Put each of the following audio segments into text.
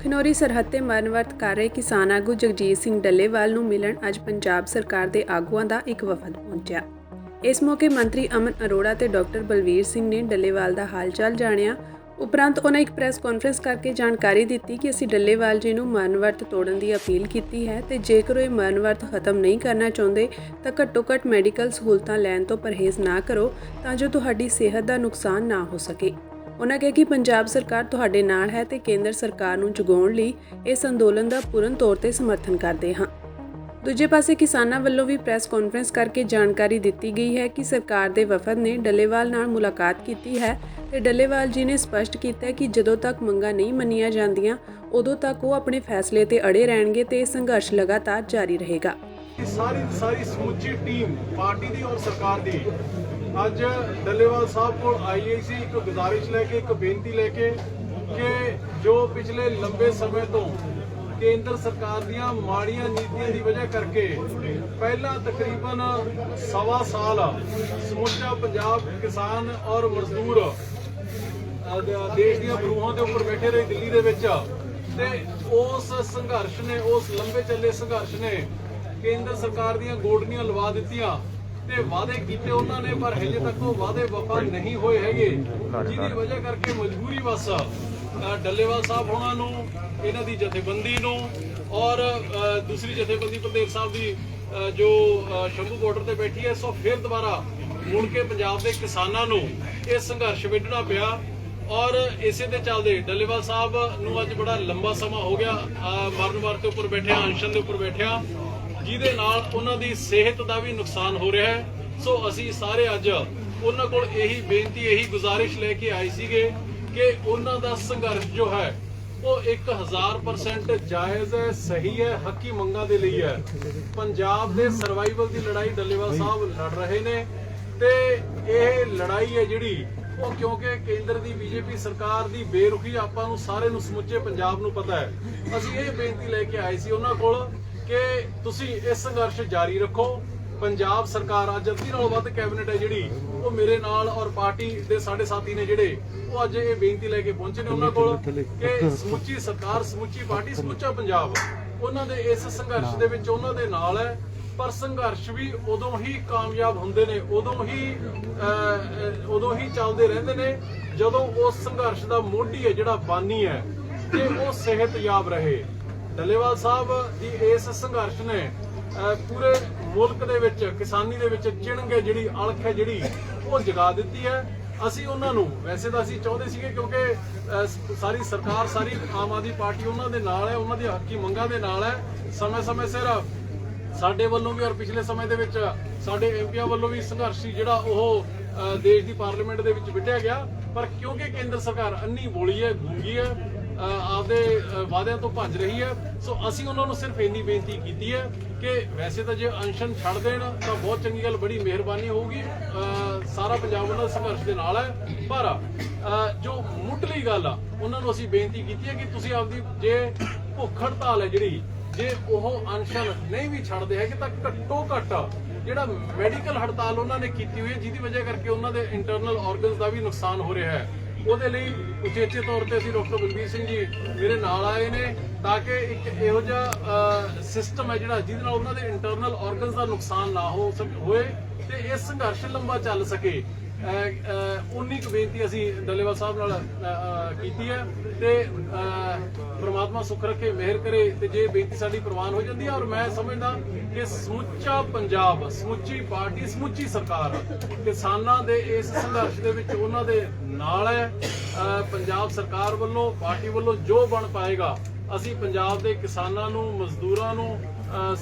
ਖਨੌਰੀ ਸਰਹੱਦ ਤੇ ਮਰਨਵਰਤ ਕਰ ਰਹੇ ਕਿਸਾਨ ਆਗੂ ਜਗਜੀਤ ਸਿੰਘ ਡੱਲੇਵਾਲ ਨੂੰ ਮਿਲਣ ਅੱਜ ਪੰਜਾਬ ਸਰਕਾਰ ਦੇ ਆਗੂਆਂ ਦਾ ਇੱਕ ਵਫਦ ਪਹੁੰਚਿਆ। ਇਸ ਮੌਕੇ ਮੰਤਰੀ ਅਮਨ ਅਰੋੜਾ ਤੇ ਡਾਕਟਰ ਬਲਵੀਰ ਸਿੰਘ ਨੇ ਡੱਲੇਵਾਲ ਦਾ ਹਾਲਚਾਲ ਜਾਣਿਆ। ਉਪਰੰਤ ਉਹਨਾਂ ਇੱਕ ਪ੍ਰੈਸ ਕਾਨਫਰੰਸ ਕਰਕੇ ਜਾਣਕਾਰੀ ਦਿੱਤੀ ਕਿ ਅਸੀਂ ਡੱਲੇਵਾਲ ਜੀ ਨੂੰ ਮਰਨਵਰਤ ਤੋੜਨ ਦੀ ਅਪੀਲ ਕੀਤੀ ਹੈ ਤੇ ਜੇਕਰ ਉਹ ਇਹ ਮਰਨਵਰਤ ਖਤਮ ਨਹੀਂ ਕਰਨਾ ਚਾਹੁੰਦੇ ਤਾਂ ਘੱਟੋ ਘੱਟ ਮੈਡੀਕਲ ਸਹੂਲਤਾਂ ਲੈਣ ਤੋਂ ਪਰਹੇਜ਼ ਨਾ ਕਰੋ ਤਾਂ ਜੋ ਤੁਹਾਡੀ ਸਿਹਤ ਦਾ ਨੁਕਸਾਨ ਨਾ ਹੋ ਸਕੇ। ਉਹਨਾਂ ਕਿਹਾ ਕਿ ਪੰਜਾਬ ਸਰਕਾਰ ਤੁਹਾਡੇ ਨਾਲ ਹੈ ਤੇ ਕੇਂਦਰ ਸਰਕਾਰ ਨੂੰ ਜਗਾਉਣ ਲਈ ਇਸ ਅੰਦੋਲਨ ਦਾ ਪੂਰਨ ਤੌਰ ਤੇ ਸਮਰਥਨ ਕਰਦੇ ਹਾਂ। ਦੂਜੇ ਪਾਸੇ ਕਿਸਾਨਾਂ ਵੱਲੋਂ ਵੀ ਪ੍ਰੈਸ ਕਾਨਫਰੰਸ ਕਰਕੇ ਜਾਣਕਾਰੀ ਦਿੱਤੀ ਗਈ ਹੈ ਕਿ ਸਰਕਾਰ ਦੇ ਵਫਦ ਨੇ ਡੱਲੇਵਾਲ ਨਾਲ ਮੁਲਾਕਾਤ ਕੀਤੀ ਹੈ ਤੇ ਡੱਲੇਵਾਲ ਜੀ ਨੇ ਸਪਸ਼ਟ ਕੀਤਾ ਕਿ ਜਦੋਂ ਤੱਕ ਮੰਗਾਂ ਨਹੀਂ ਮੰਨੀਆਂ ਜਾਂਦੀਆਂ, ਉਦੋਂ ਤੱਕ ਉਹ ਆਪਣੇ ਫੈਸਲੇ ਤੇ ਅੜੇ ਰਹਿਣਗੇ ਤੇ ਇਹ ਸੰਘਰਸ਼ ਲਗਾਤਾਰ ਜਾਰੀ ਰਹੇਗਾ। ਸਾਰੀ ਸਾਰੀ ਸਮੁੱਚੀ ਟੀਮ ਪਾਰਟੀ ਦੀ ਔਰ ਸਰਕਾਰ ਦੀ ਅੱਜ ਡੱਲੇਵਾਲ ਸਾਹਿਬ ਕੋਲ ਆਈ ਹੋਈ ਸੀ, ਇੱਕ ਗੁਜ਼ਾਰਿਸ਼ ਲੈ ਕੇ, ਇੱਕ ਬੇਨਤੀ ਲੈ ਕੇ ਕਿ ਜੋ ਪਿਛਲੇ ਲੰਬੇ ਸਮੇਂ ਤੋਂ ਕੇਂਦਰ ਸਰਕਾਰ ਦੀਆਂ ਮਾੜੀਆਂ ਨੀਤੀਆਂ ਦੀ ਵਜ੍ਹਾ ਕਰਕੇ ਪਹਿਲਾਂ ਤਕਰੀਬਨ ਸਵਾ ਸਾਲ ਸਮੁੱਚਾ ਪੰਜਾਬ ਕਿਸਾਨ ਔਰ ਮਜ਼ਦੂਰ ਦੇਸ਼ ਦੀਆਂ ਬਰੂਹਾਂ ਦੇ ਉੱਪਰ ਬੈਠੇ ਰਹੇ ਦਿੱਲੀ ਦੇ ਵਿੱਚ ਤੇ ਉਸ ਸੰਘਰਸ਼ ਨੇ, ਉਸ ਲੰਬੇ ਚੱਲੇ ਸੰਘਰਸ਼ ਨੇ ਕੇਂਦਰ ਸਰਕਾਰ ਦੀਆਂ ਗੋਡਨੀਆਂ ਲਵਾ ਦਿੱਤੀਆਂ। ਤੇ ਵਾਅਦੇ ਕੀਤੇ ਉਹਨਾਂ ਨੇ ਪਰ ਹਜੇ ਤੱਕ ਉਹ ਵਾਅਦੇ ਵਫਾ ਨਹੀਂ ਹੋਏ ਹੈਗੇ। ਜਿਹਦੀ ਵਜ੍ਹਾ ਕਰਕੇ ਮਜਬੂਰੀ ਵਸ ਡੱਲੇਵਾਲ ਸਾਹਿਬ ਹੋਣਾ ਨੂੰ ਇਹਨਾਂ ਦੀ ਜਥੇਬੰਦੀ ਨੂੰ ਔਰ ਦੂਸਰੀ ਜਥੇਬੰਦੀ ਪ੍ਰਦੇਸ਼ ਸਾਹਿਬ ਦੀ ਜੋ ਸ਼ੰਭੂ ਬਾਰਡਰ ਤੇ ਬੈਠੀ ਹੈ ਸੋ ਫਿਰ ਦੁਬਾਰਾ ਮੁੜ ਕੇ ਪੰਜਾਬ ਦੇ ਕਿਸਾਨਾਂ ਨੂੰ ਇਹ ਸੰਘਰਸ਼ ਵਿੱਢਣਾ ਪਿਆ। ਔਰ ਇਸੇ ਦੇ ਚੱਲਦੇ ਡੱਲੇਵਾਲ ਸਾਹਿਬ ਨੂੰ ਅੱਜ ਬੜਾ ਲੰਬਾ ਸਮਾਂ ਹੋ ਗਿਆ। ਮਰਨ ਵਾਰ ਦੇ ਉੱਪਰ ਬੈਠਿਆ ਅਨਸ਼ਨ ਦੇ ਉੱਪਰ ਬੈਠਿਆ ਜਿਹਦੇ ਨਾਲ ਉਹਨਾਂ ਦੀ ਸਿਹਤ ਦਾ ਵੀ ਨੁਕਸਾਨ ਹੋ ਰਿਹਾ ਹੈ। ਸੋ ਅਸੀਂ ਸਾਰੇ ਅੱਜ ਉਹਨਾਂ ਕੋਲ ਇਹੀ ਬੇਨਤੀ, ਇਹੀ ਗੁਜ਼ਾਰਿਸ਼ ਲੈ ਕੇ ਆਏ ਸੀਗੇ ਕਿ ਉਹਨਾਂ ਦਾ ਸੰਘਰਸ਼ ਜੋ ਹੈ, ਉਹ 1000% ਜਾਇਜ਼ ਹੈ, ਸਹੀ ਹੈ, ਹੱਕੀ ਮੰਗਾਂ ਦੇ ਲਈ ਹੈ। ਪੰਜਾਬ ਦੇ ਸਰਵਾਈਵਲ ਦੀ ਲੜਾਈ ਡੱਲੇਵਾਲ ਸਾਹਿਬ ਲੜ ਰਹੇ ਨੇ ਤੇ ਇਹ ਲੜਾਈ ਹੈ ਜਿਹੜੀ, ਉਹ ਕਿਉਂਕਿ ਕੇਂਦਰ ਦੀ ਬੀਜੇਪੀ ਸਰਕਾਰ ਦੀ ਬੇਰੁਖੀ ਆਪਾਂ ਨੂੰ ਸਾਰੇ ਨੂੰ ਸਮੁੱਚੇ ਪੰਜਾਬ ਨੂੰ ਪਤਾ ਹੈ। ਅਸੀਂ ਇਹ ਬੇਨਤੀ ਲੈ ਕੇ ਆਏ ਸੀ ਉਹਨਾਂ ਕੋਲ ਕਿ ਤੁਸੀਂ ਇਹ ਸੰਘਰਸ਼ ਜਾਰੀ ਰੱਖੋ। ਪੰਜਾਬ ਸਰਕਾਰ ਅੱਜ ਅੱਧੀ ਨਾਲੋਂ ਵੱਧ ਕੈਬਨਿਟ ਹੈ ਜਿਹੜੀ, ਉਹ ਮੇਰੇ ਨਾਲ ਔਰ ਪਾਰਟੀ ਦੇ ਸਾਡੇ ਸਾਥੀ ਨੇ ਜਿਹੜੇ, ਉਹ ਅੱਜ ਇਹ ਬੇਨਤੀ ਲੈ ਕੇ ਪਹੁੰਚੇ ਨੇ ਉਹਨਾਂ ਕੋਲ ਕਿ ਸਮੁੱਚੀ ਸਰਕਾਰ, ਸਮੁੱਚੀ ਪਾਰਟੀ, ਸਮੁੱਚਾ ਪੰਜਾਬ, ਉਹਨਾਂ ਦੇ ਇਸ ਸੰਘਰਸ਼ ਦੇ ਵਿੱਚ ਉਹਨਾਂ ਦੇ ਨਾਲ ਹੈ। ਪਰ ਸੰਘਰਸ਼ ਵੀ ਉਦੋਂ ਹੀ ਕਾਮਯਾਬ ਹੁੰਦੇ ਨੇ, ਉਦੋਂ ਹੀ ਉਦੋਂ ਹੀ ਚੱਲਦੇ ਰਹਿੰਦੇ ਨੇ, ਜਦੋਂ ਉਸ ਸੰਘਰਸ਼ ਦਾ ਮੋਢੀ ਹੈ ਜਿਹੜਾ ਬਾਨੀ ਹੈ, ਤੇ ਉਹ ਸਿਹਤਯਾਬ ਰਹੇ। ਡੱਲੇਵਾਲ ਸਾਹਿਬ ਦੀ ਇਸ ਸੰਘਰਸ਼ ਨੇ ਪੂਰੇ ਮੁਲਕ ਦੇ ਵਿੱਚ, ਕਿਸਾਨੀ ਦੇ ਵਿੱਚ ਚਿਣਗੇ ਜਿਹੜੀ ਅਲਖ ਹੈ ਜਿਹੜੀ, ਉਹ ਜਗਾ ਦਿੱਤੀ ਹੈ। ਅਸੀਂ ਉਹਨਾਂ ਨੂੰ, ਵੈਸੇ ਤਾਂ ਅਸੀਂ ਚਾਹੁੰਦੇ ਸੀਗੇ ਕਿਉਂਕਿ ਸਾਰੀ ਸਰਕਾਰ, ਸਾਰੀ ਆਮ ਆਦਮੀ ਪਾਰਟੀ ਉਹਨਾਂ ਦੇ ਨਾਲ ਹੈ, ਉਹਨਾਂ ਦੀ ਹੱਕੀ ਮੰਗਾਂ ਦੇ ਨਾਲ ਹੈ। ਸਮੇਂ-ਸਮੇਂ ਸਿਰ ਸਾਡੇ ਵੱਲੋਂ ਵੀ ਔਰ ਪਿਛਲੇ ਸਮੇਂ ਦੇ ਵਿੱਚ ਸਾਡੇ ਐਮਪੀਆਂ ਵੱਲੋਂ ਵੀ ਸੰਘਰਸ਼ ਸੀ ਜਿਹੜਾ ਉਹ ਦੇਸ਼ ਦੀ ਪਾਰਲੀਮੈਂਟ ਦੇ ਵਿੱਚ ਵਿੱਢਿਆ ਗਿਆ। ਪਰ ਕਿਉਂਕਿ ਕੇਂਦਰ ਸਰਕਾਰ ਅੰਨੀ ਬੋਲੀ ਹੈ, ਗੂੰਗੀ ਹੈ ਆਪਦੇ ਵਾਅਦਿਆਂ ਤੋਂ ਭੱਜ ਰਹੀ ਹੈ। ਸੋ ਅਸੀਂ ਉਹਨਾਂ ਨੂੰ ਸਿਰਫ ਇੰਨੀ ਬੇਨਤੀ ਕੀਤੀ ਹੈ ਕਿ ਵੈਸੇ ਤਾਂ ਜੇ ਅਨਸ਼ਨ ਛੱਡ ਦੇਣ, ਤਾਂ ਬਹੁਤ ਚੰਗੀ ਗੱਲ, ਬੜੀ ਮਿਹਰਬਾਨੀ ਹੋਊਗੀ। ਸਾਰਾ ਪੰਜਾਬ ਉਹਨਾਂ ਦੇ ਸੰਘਰਸ਼ ਦੇ ਨਾਲ ਹੈ। ਪਰ ਜੋ ਮੁੱਢਲੀ ਗੱਲ ਆ, ਉਹਨਾਂ ਨੂੰ ਅਸੀਂ ਬੇਨਤੀ ਕੀਤੀ ਹੈ ਕਿ ਤੁਸੀਂ ਆਪਦੀ ਜੇ ਭੁੱਖ ਹੜਤਾਲ ਹੈ ਜਿਹੜੀ, ਜੇ ਉਹ ਅਨਸ਼ਨ ਨਹੀਂ ਵੀ ਛੱਡਦੇ ਹੈਗੇ, ਤਾਂ ਘੱਟੋ ਘੱਟ ਜਿਹੜਾ ਮੈਡੀਕਲ ਹੜਤਾਲ ਉਹਨਾਂ ਨੇ ਕੀਤੀ ਹੋਈ ਹੈ, ਜਿਹਦੀ ਵਜ੍ਹਾ ਕਰਕੇ ਉਹਨਾਂ ਦੇ ਇੰਟਰਨਲ ਆਰਗਨਸ ਦਾ ਵੀ ਨੁਕਸਾਨ ਹੋ ਰਿਹਾ ਹੈ। ਉਹਦੇ ਲਈ ਉਚੇਚੇ ਤੌਰ ਤੇ ਅਸੀਂ ਡਾਕਟਰ ਬਲਬੀਰ ਸਿੰਘ ਜੀ ਮੇਰੇ ਨਾਲ ਆਏ ਨੇ ਤਾਂ ਕਿ ਇੱਕ ਇਹੋ ਜਿਹਾ ਸਿਸਟਮ ਹੈ ਜਿਹੜਾ ਜਿਹਦੇ ਨਾਲ ਉਹਨਾਂ ਦੇ ਇੰਟਰਨਲ ਆਰਗਨਸ ਦਾ ਨੁਕਸਾਨ ਨਾ ਹੋ ਸਕ- ਹੋਏ ਤੇ ਇਹ ਸੰਘਰਸ਼ ਲੰਬਾ ਚੱਲ ਸਕੇ। ਉਨੀ ਕੁ ਬੇਨਤੀ ਅਸੀਂ ਡੱਲੇਵਾਲ ਸਾਹਿਬ ਨਾਲ ਕੀਤੀ ਹੈ ਤੇ ਪ੍ਰਮਾਤਮਾ ਸੁਖ ਰੱਖੇ, ਮਿਹਰ ਕਰੇ ਤੇ ਜੇ ਬੇਨਤੀ ਸਾਡੀ ਪ੍ਰਵਾਨ ਹੋ ਜਾਂਦੀ ਹੈ ਔਰ ਮੈਂ ਸਮਝਦਾ ਕਿ ਸਮੁੱਚਾ ਪੰਜਾਬ, ਸਮੁੱਚੀ ਪਾਰਟੀ, ਸਮੁੱਚੀ ਸਰਕਾਰ ਕਿਸਾਨਾਂ ਦੇ ਇਸ ਸੰਘਰਸ਼ ਦੇ ਵਿੱਚ ਉਹਨਾਂ ਦੇ ਨਾਲ ਹੈ। ਪੰਜਾਬ ਸਰਕਾਰ ਵੱਲੋਂ, ਪਾਰਟੀ ਵੱਲੋਂ ਜੋ ਬਣ ਪਾਏਗਾ, ਅਸੀਂ ਪੰਜਾਬ ਦੇ ਕਿਸਾਨਾਂ ਨੂੰ, ਮਜ਼ਦੂਰਾਂ ਨੂੰ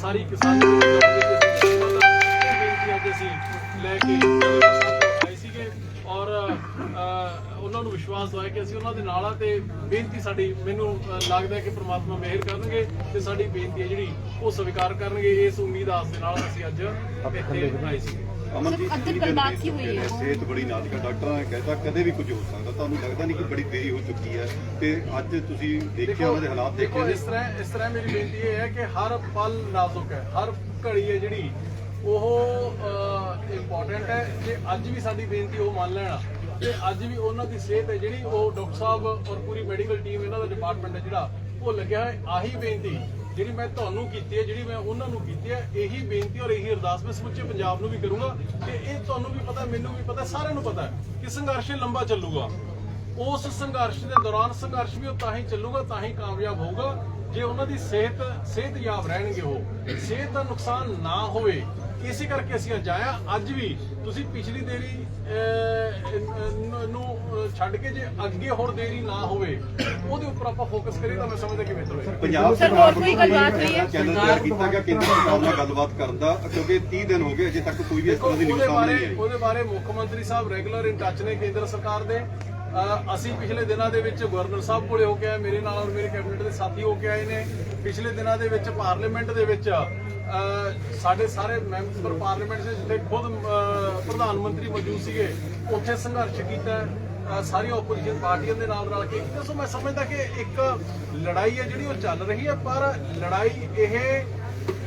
ਸਾਰੀ ਕਿਸਾਨੀ ਦੇ ਬੇਨਤੀ ਅੱਜ ਅਸੀਂ ਲੈ ਕੇ ਔਰ ਉਹਨਾਂ ਨੂੰ ਵਿਸ਼ਵਾਸ ਦਵਾਇਆ ਕਿ ਅਸੀਂ ਉਹਨਾਂ ਦੇ ਨਾਲ ਆ ਤੇ ਬੇਨਤੀ ਸਾਡੀ ਮੈਨੂੰ ਲੱਗਦਾ ਹੈ ਕਿ ਪ੍ਰਮਾਤਮਾ ਮਿਹਰ ਕਰਨਗੇ ਤੇ ਸਾਡੀ ਬੇਨਤੀ ਹੈ ਜਿਹੜੀ ਉਹ ਸਵੀਕਾਰ ਕਰਨਗੇ। ਇਸ ਉਮੀਦ ਆਸ ਦੇ ਨਾਲ ਅਸੀਂ ਅੱਜ ਇੱਥੇ ਆਏ ਸੀਗੇ ਅਮਨਜੀਤ ਜੀ ਦੇ ਹੋਈ ਹੈ। ਸਿਹਤ ਬੜੀ ਨਾਜ਼ੁਕ ਹੈ। ਡਾਕਟਰਾਂ ਨੇ ਕਹਿਤਾ ਕਦੇ ਵੀ ਕੁਝ ਹੋ ਸਕਦਾ। ਤੁਹਾਨੂੰ ਲੱਗਦਾ ਨਹੀਂ ਕਿ ਬੜੀ ਦੇਰੀ ਹੋ ਚੁੱਕੀ ਹੈ ਤੇ ਅੱਜ ਤੁਸੀਂ ਦੇਖਿਆ ਉਹਨਾਂ ਦੇ ਹਾਲਾਤ ਦੇਖੇ ਇਸ ਤਰ੍ਹਾਂ ਇਸ ਤਰ੍ਹਾਂ ਮੇਰੀ ਬੇਨਤੀ ਇਹ ਹੈ ਕਿ ਹਰ ਪਲ ਨਾਜ਼ੁਕ ਹੈ। ਹਰ ਘੜੀ ਹੈ ਜਿਹੜੀ ਉਹ ਇੰਪੋਰਟੈਂਟ ਹੈ ਜੇ ਅੱਜ ਵੀ ਸਾਡੀ ਬੇਨਤੀ ਉਹ ਮੰਨ ਲੈਣਾ ਤੇ ਅੱਜ ਵੀ ਉਹਨਾਂ ਦੀ ਸਿਹਤ ਹੈ ਜਿਹੜੀ ਉਹ ਡਾਕਟਰ ਸਾਹਿਬ ਔਰ ਪੂਰੀ ਮੈਡੀਕਲ ਟੀਮ ਇਹਨਾਂ ਦਾ ਡਿਪਾਰਟਮੈਂਟ ਹੈ ਜਿਹੜਾ, ਉਹ ਲੱਗਿਆ ਹੈ। ਆਹੀ ਬੇਨਤੀ ਜਿਹੜੀ ਮੈਂ ਤੁਹਾਨੂੰ ਕੀਤੀ ਹੈ, ਜਿਹੜੀ ਮੈਂ ਉਹਨਾਂ ਨੂੰ ਕੀਤੀ ਹੈ, ਇਹੀ ਬੇਨਤੀ ਔਰ ਇਹੀ ਅਰਦਾਸ ਮੈਂ ਸਮੁੱਚੇ ਪੰਜਾਬ ਨੂੰ ਵੀ ਕਰੂੰਗਾ ਕਿ ਇਹ ਤੁਹਾਨੂੰ ਵੀ ਪਤਾ, ਮੈਨੂੰ ਵੀ ਪਤਾ, ਸਾਰਿਆਂ ਨੂੰ ਪਤਾ ਹੈ ਕਿ ਸੰਘਰਸ਼ ਲੰਬਾ ਚੱਲੂਗਾ। ਉਸ ਸੰਘਰਸ਼ ਦੇ ਦੌਰਾਨ ਸੰਘਰਸ਼ ਵੀ ਉਹ ਤਾਂ ਹੀ ਚੱਲੂਗਾ, ਤਾਂ ਹੀ ਕਾਮਯਾਬ ਹੋਊਗਾ, ਜੇ ਉਹਨਾਂ ਦੀ ਸਿਹਤ, ਸਿਹਤਯਾਬ ਰਹਿਣਗੇ ਉਹ। ਸਿਹਤ ਦਾ ਨੁਕਸਾਨ ਨਾ ਹੋਵੇ ਇਸੇ ਕਰਕੇ ਅਸੀਂ ਅੱਜ ਆਇਆ ਅੱਜ ਵੀ ਤੁਸੀਂ ਪਿਛਲੀ ਦੇਰੀ ਨੂੰ ਛੱਡ ਕੇ ਜੇ ਅੱਗੇ ਹੋਰ ਦੇਰੀ ਨਾ ਹੋਵੇ ਉਹਦੇ ਉੱਪਰ ਆਪਾਂ ਫੋਕਸ ਕਰੀਏ ਤਾਂ ਮੈਂ ਸਮਝਦਾ ਕਿ ਬਿਹਤਰ ਹੋਏਗਾ ਪੰਜਾਬ ਸਰ, ਹੋਰ ਕੋਈ ਗੱਲਬਾਤ ਹੋਈ ਹੈ? ਚੈਨਲ ਤਿਆਰ ਕੀਤਾ ਗਿਆ ਕੇਂਦਰ ਸਰਕਾਰ ਨਾਲ ਗੱਲਬਾਤ ਕਰਨ ਦਾ ਕਿਉਂਕਿ 30 ਦਿਨ ਹੋ ਗਏ ਅਜੇ ਤੱਕ ਕੋਈ ਵੀ ਇਸ ਤਰ੍ਹਾਂ ਦੀ ਨਿਊਜ਼ ਸਾਹਮਣੇ ਨਹੀਂ ਆਈ ਉਹਦੇ ਬਾਰੇ ਮੁੱਖ ਮੰਤਰੀ ਸਾਹਿਬ ਰੈਗੂਲਰ ਇਨ ਟੱਚ ਨੇ ਕੇਂਦਰ ਸਰਕਾਰ ਦੇ। ਅਸੀਂ ਪਿਛਲੇ ਦਿਨਾਂ ਦੇ ਵਿੱਚ ਗਵਰਨਰ ਸਾਹਿਬ ਕੋਲੇ ਹੋ ਕੇ ਆਏ ਮੇਰੇ ਨਾਲ ਔਰ ਮੇਰੇ ਕੈਬਨਿਟ ਦੇ ਸਾਥੀ ਹੋ ਕੇ ਆਏ ਨੇ। ਪਿਛਲੇ ਦਿਨਾਂ ਦੇ ਵਿੱਚ ਪਾਰਲੀਮੈਂਟ ਦੇ ਵਿੱਚ ਸਾਡੇ ਸਾਰੇ ਮੈਂਬਰ ਪਾਰਲੀਮੈਂਟ ਦੇ ਜਿੱਥੇ ਖੁਦ ਪ੍ਰਧਾਨ ਮੰਤਰੀ ਮੌਜੂਦ ਸੀਗੇ, ਉੱਥੇ ਸੰਘਰਸ਼ ਕੀਤਾ। ਸਾਰੀਆਂ ਆਪੋਜੀਸ਼ਨ ਪਾਰਟੀਆਂ ਦੇ ਨਾਲ ਰਲ ਕੇ ਸੋ ਮੈਂ ਸਮਝਦਾ ਕਿ ਇੱਕ ਲੜਾਈ ਹੈ ਜਿਹੜੀ ਉਹ ਚੱਲ ਰਹੀ ਹੈ, ਪਰ ਲੜਾਈ ਇਹ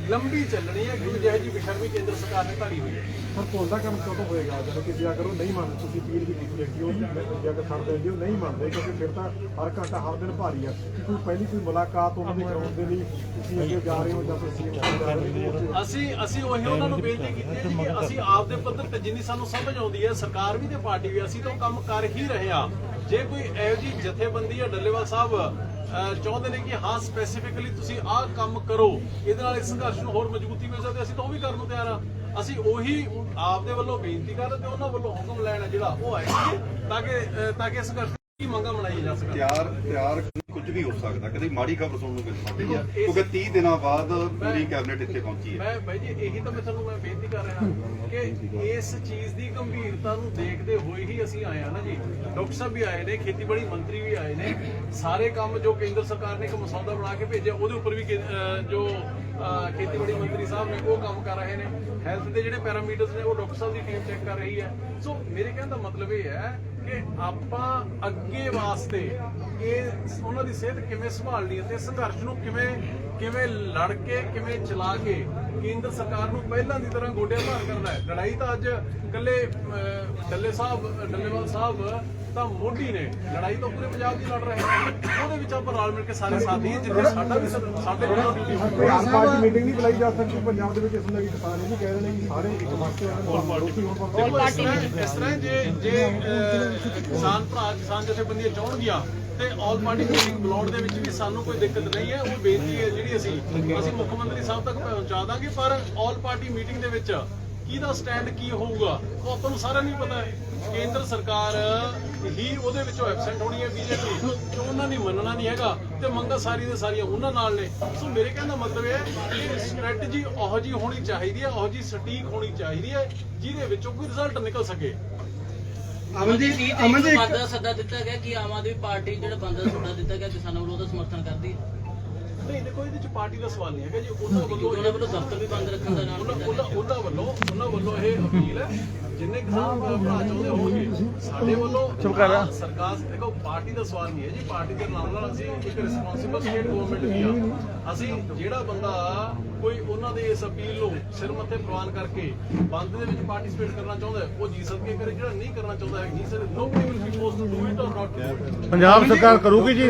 ਲੰਬੀ ਚੱਲਣੀ ਹੈ ਕਿਉਂਕਿ ਜਿਹੋ ਜੀ ਬੇਸ਼ਰਮੀ ਕੇਂਦਰ ਸਰਕਾਰ ਨੇ ਧਾਰੀ ਹੋਈ ਹੈ। ਪਰ ਪੁੱਲ ਦਾ ਕੰਮ ਕਦੋਂ ਹੋਏਗਾ? ਜਦੋਂ ਕਿ ਜੇ ਅਗਰ ਉਹ ਨਹੀਂ ਮੰਨਦੇ ਤੁਸੀਂ ਅਪੀਲ ਵੀ ਕੀਤੀ ਹੈ ਕਿ ਉਹ ਜੇ ਅਗਰ ਛੱਡ ਦਿੰਦੇ ਉਹ ਨਹੀਂ ਮੰਨਦੇ ਕਿਉਂਕਿ ਫਿਰ ਤਾਂ ਹਰ ਘੰਟਾ ਹਰ ਦਿਨ ਭਾਰੀ ਆ। ਕਿ ਕੋਈ ਪਹਿਲੀ ਕੋਈ ਮੁਲਾਕਾਤ ਉਹਨਾਂ ਦੀ ਕਰਾਉਣ ਦੇ ਲਈ ਤੁਸੀਂ ਅੱਗੇ ਜਾ ਰਹੇ ਹੋ ਜਾਂ ਤੁਸੀਂ ਜਾ ਰਹੇ ਹੋ? ਅਸੀਂ ਅਸੀਂ ਉਹੀ ਉਹਨਾਂ ਨੂੰ ਬੇਨਤੀ ਕੀਤੀ ਹੈ ਜੀ ਕਿ ਅਸੀਂ ਆਪ ਦੇ ਪੱਧਰ ਤੇ ਜਿੰਨੀ ਸਾਨੂੰ ਸਮਝ ਆਉਂਦੀ ਹੈ ਸਰਕਾਰ ਵੀ ਤੇ ਪਾਰਟੀ ਵੀ ਅਸੀਂ ਤਾਂ ਕੰਮ ਕਰ ਹੀ ਰਹੇ ਹਾਂ। ਜੇ ਕੋਈ ਇਹੋ ਜੀ ਜਥੇਬੰਦੀ ਹੈ ਡੱਲੇਵਾਲ ਸਾਹਿਬ ਚਾਹੁੰਦੇ ਨੇ ਕਿ ਹਾਂ ਸਪੈਸੀਫਿਕਲੀ ਤੁਸੀਂ ਆਹ ਕੰਮ ਕਰੋ। ਇਹਦੇ ਨਾਲ ਇਸ ਸੰਘਰਸ਼ ਨੂੰ ਹੋਰ ਮਜ਼ਬੂਤੀ ਮਿਲ ਸਕਦੀ ਅਸੀਂ ਤਾਂ ਉਹ ਵੀ ਕਰਨ ਨੂੰ ਤਿਆਰ ਹਾਂ। ਅਸੀਂ ਉਹੀ ਆਪ ਦੇ ਵੱਲੋਂ ਬੇਨਤੀ ਕਰਦੇ ਤੇ ਉਹਨਾਂ ਵੱਲੋਂ ਹੁਕਮ ਲੈਣਾ ਜਿਹੜਾ ਉਹ ਆਏ ਤਾਂ ਕਿ ਤਾਂ ਕਿ ਇਸ ਸੰਘਰਸ਼ ਦੀ ਮੰਗਾਂ ਬਣਾਈ ਜਾ ਸਕਣ ਤਿਆਰ ਤਿਆਰ ਕੁਝ ਵੀ ਹੋ ਸਕਦਾ ਕਦੇ ਮਾੜੀ ਖਬਰ ਸੁਣਨ ਨੂੰ ਮਿਲ ਸਕਦੀ ਹੈ ਕਿਉਂਕਿ 30 ਦਿਨਾਂ ਬਾਅਦ ਪੂਰੀ ਕੈਬਨਿਟ ਇੱਥੇ ਪਹੁੰਚੀ ਹੈ। ਮੈਂ ਬਾਈ ਜੀ ਇਹੀ ਤਾਂ ਮੈਂ ਤੁਹਾਨੂੰ ਮੈਂ ਬੇਨਤੀ ਕਰ ਰਿਹਾ ਕਿ ਇਸ ਚੀਜ਼ ਦੀ ਗੰਭੀਰਤਾ ਨੂੰ ਦੇਖਦੇ ਹੋਏ ਹੀ ਅਸੀਂ ਆਏ ਆ ਨਾ ਜੀ। ਡਾਕਟਰ ਸਾਹਿਬ ਵੀ ਆਏ ਨੇ ਖੇਤੀਬਾੜੀ ਮੰਤਰੀ ਵੀ ਆਏ ਨੇ ਸਾਰੇ ਕੰਮ ਜੋ ਕੇਂਦਰ ਸਰਕਾਰ ਨੇ ਇੱਕ ਮਸੌਦਾ ਬਣਾ ਕੇ ਭੇਜਿਆ ਉਹਦੇ ਉੱਪਰ ਵੀ ਜੋ ਖੇਤੀਬਾੜੀ ਮੰਤਰੀ ਸਾਹਿਬ ਨੇ ਉਹ ਕੰਮ ਕਰ ਰਹੇ ਨੇ। ਹੈਲਥ ਦੇ ਜਿਹੜੇ ਪੈਰਾਮੀਟਰਸ ਨੇ ਉਹ ਡਾਕਟਰ ਸਾਹਿਬ ਦੀ ਟੀਮ ਚੈੱਕ ਕਰ ਰਹੀ ਹੈ। ਸੋ ਮੇਰੇ ਕਹਿਣ ਦਾ ਮਤਲਬ ਇਹ ਹੈ ਕਿ ਆਪਾਂ ਅੱਗੇ ਵਾਸਤੇ ਇਹ ਉਹਨਾਂ ਦੀ ਸਿਹਤ ਕਿਵੇਂ ਸੰਭਾਲਣੀ ਹੈ ਤੇ ਸੰਘਰਸ਼ ਨੂੰ ਕਿਵੇਂ ਕਿਵੇਂ ਲੜ ਕੇ ਕਿਵੇਂ ਚਲਾ ਕੇ ਕੇਂਦਰ ਸਰਕਾਰ ਨੂੰ ਪਹਿਲਾਂ ਦੀ ਤਰ੍ਹਾਂ ਗੋਡਿਆਂ ਭਾਰ ਕਰਨਾ ਹੈ? ਲੜਾਈ ਤਾਂ ਅੱਜ ਇਕੱਲੇ ਅਹ, ਡੱਲੇ ਸਾਹਿਬ ਡੱਲੇਵਾਲ ਸਾਹਿਬ ਤਾਂ ਮੋਢੀ ਨੇ। ਲੜਾਈ ਤਾਂ ਪੂਰੇ ਪੰਜਾਬ ਦੀ ਲੜ ਰਹੇ ਨੇ। ਉਹਦੇ ਵਿੱਚ ਆਪਾਂ ਰਲ ਮਿਲ ਕੇ ਸਾਰੇ ਸਾਥੀ ਹਾਂ, ਜਿੱਥੇ ਸਾਡਾ ਵੀ ਸਾਡੇ ਵੱਲੋਂ ਡਿਊਟੀ ਕੋਈ ਆਮ ਪਾਰਟੀ ਮੀਟਿੰਗ ਨਹੀਂ ਬੁਲਾਈ ਜਾ ਸਕਦੀ। ਪੰਜਾਬ ਦੇ ਵਿੱਚ ਇਸ ਲਈ ਕਿਸਾਨ ਇਹ ਵੀ ਕਹਿ ਰਹੇ ਨੇ ਕਿ ਸਾਰੇ ਇੱਕ ਪਾਸੇ ਆ। ਦੋਸ਼ੀ ਹੋਣ ਪਰ ਦੇਖੋ ਇਸ ਤਰ੍ਹਾਂ ਜੇ ਜੇ ਕਿਸਾਨ ਭਰਾ ਕਿਸਾਨ ਜਥੇਬੰਦੀਆਂ ਚਾਹਣਗੀਆਂ ਤੇ ਆਲ ਪਾਰਟੀ ਮੀਟਿੰਗ ਬੁਲਾਉਣ ਦੇ ਵਿੱਚ ਵੀ ਸਾਨੂੰ ਕੋਈ ਦਿੱਕਤ ਨਹੀਂ ਹੈ। ਉਹ ਬੇਨਤੀ ਹੈ ਜਿਹੜੀ ਅਸੀਂ ਅਸੀਂ ਮੁੱਖ ਮੰਤਰੀ ਸਾਹਿਬ ਤੱਕ ਪਹੁੰਚਾ ਦਾਂਗੇ, ਪਰ ਆਲ ਪਾਰਟੀ ਮੀਟਿੰਗ ਦੇ ਵਿੱਚ ਕਿਹਦਾ ਸਟੈਂਡ ਕੀ ਹੋਊਗਾ, ਉਹ ਆਪਾਂ ਨੂੰ ਸਾਰਿਆਂ ਨੂੰ ਪਤਾ ਹੈ। ਕੇਂਦਰ ਸਰਕਾਰ ਹੀ ਉਹਦੇ ਵਿੱਚੋਂ ਐਬਸੈਂਟ ਹੋਣੀ ਹੈ ਬੀਜੇਪੀ, ਤੇ ਉਹਨਾਂ ਨੇ ਮੰਨਣਾ ਨਹੀਂ ਹੈਗਾ, ਤੇ ਮੰਗਾਂ ਸਾਰੀ ਦੇ ਸਾਰੀਆਂ ਉਹਨਾਂ ਨਾਲ ਨੇ। ਸੋ ਮੇਰੇ ਕਹਿਣ ਦਾ ਮਤਲਬ ਇਹ ਹੈ ਕਿ ਸਟ੍ਰੈਟਜੀ ਉਹੋ ਜੀ ਹੋਣੀ ਚਾਹੀਦੀ ਹੈ, ਉਹੋ ਜੀ ਸਟੀਕ ਹੋਣੀ ਚਾਹੀਦੀ ਹੈ, ਜਿਹਦੇ ਵਿੱਚੋਂ ਕੋਈ ਰਿਜ਼ਲਟ ਨਿਕਲ ਸਕੇ। ਅਮਨਜੀਤ ਬੰਦ ਦਾ ਸੱਦਾ ਦਿੱਤਾ ਗਿਆ ਕਿ ਆਮ ਆਦਮੀ ਪਾਰਟੀ ਜਿਹੜਾ ਬੰਦ ਸੱਦਾ ਦਿੱਤਾ ਗਿਆ ਕਿਸਾਨਾਂ ਵੱਲੋਂ ਉਹਦਾ ਸਮਰਥਨ ਕਰਦੀ ਹੈ। ਨਹੀਂ ਦੇਖੋ ਇਹਦੇ ਚ ਪਾਰਟੀ ਦਾ ਸਵਾਲ ਨਹੀਂ ਹੈਗਾ ਜੀ। ਉਹਨਾਂ ਵੱਲੋਂ ਉਹਨਾਂ ਵੱਲੋਂ ਦਫ਼ਤਰ ਵੀ ਬੰਦ ਰੱਖਣ ਦਾ ਐਲਾਨ ਉਹਨਾਂ ਕੀਤਾ ਉਹਨਾਂ ਉਹਨਾਂ ਵੱਲੋਂ ਉਹਨਾਂ ਵੱਲੋਂ ਇਹ ਅਪੀਲ ਹੈ ਜਿੰਨੇ ਕਿਸਾਨ ਭਰਾ ਭਰਾ ਚਾਹੁੰਦੇ ਹੋਣਗੇ ਸਾਡੇ ਵੱਲੋਂ ਸਰਕਾਰ ਸਰਕਾਰ ਦੇਖੋ ਪਾਰਟੀ ਦਾ ਸਵਾਲ ਨਹੀਂ ਹੈ ਜੀ ਪਾਰਟੀ ਦੇ ਨਾਲ ਨਾਲ ਅਸੀਂ ਇੱਕ ਰਿਸਪੌਂਸਿਬਲ ਸਟੇਟ ਗਵਰਨਮੈਂਟ ਵੀ ਆ। ਅਸੀਂ ਜਿਹੜਾ ਬੰਦਾ ਕੋਈ ਉਹਨਾਂ ਦੇ ਇਸ ਅਪੀਲ ਨੂੰ ਸਿਰ ਮੱਥੇ ਪ੍ਰਵਾਨ ਕਰਕੇ ਬੰਦ ਦੇ ਵਿੱਚ ਪਾਰਟਿਸਿਪੇਟ ਕਰਨਾ ਚਾਹੁੰਦਾ ਹੈ, ਉਹ ਜੀ ਸਦਕੇ ਕਰੇ ਜਿਹੜਾ ਨਹੀਂ ਕਰਨਾ ਚਾਹੁੰਦਾ ਹੈ ਹੀ sir no will be force to do it or not to do it Punjab ਸਰਕਾਰ ਕਰੂਗੀ ਜੀ।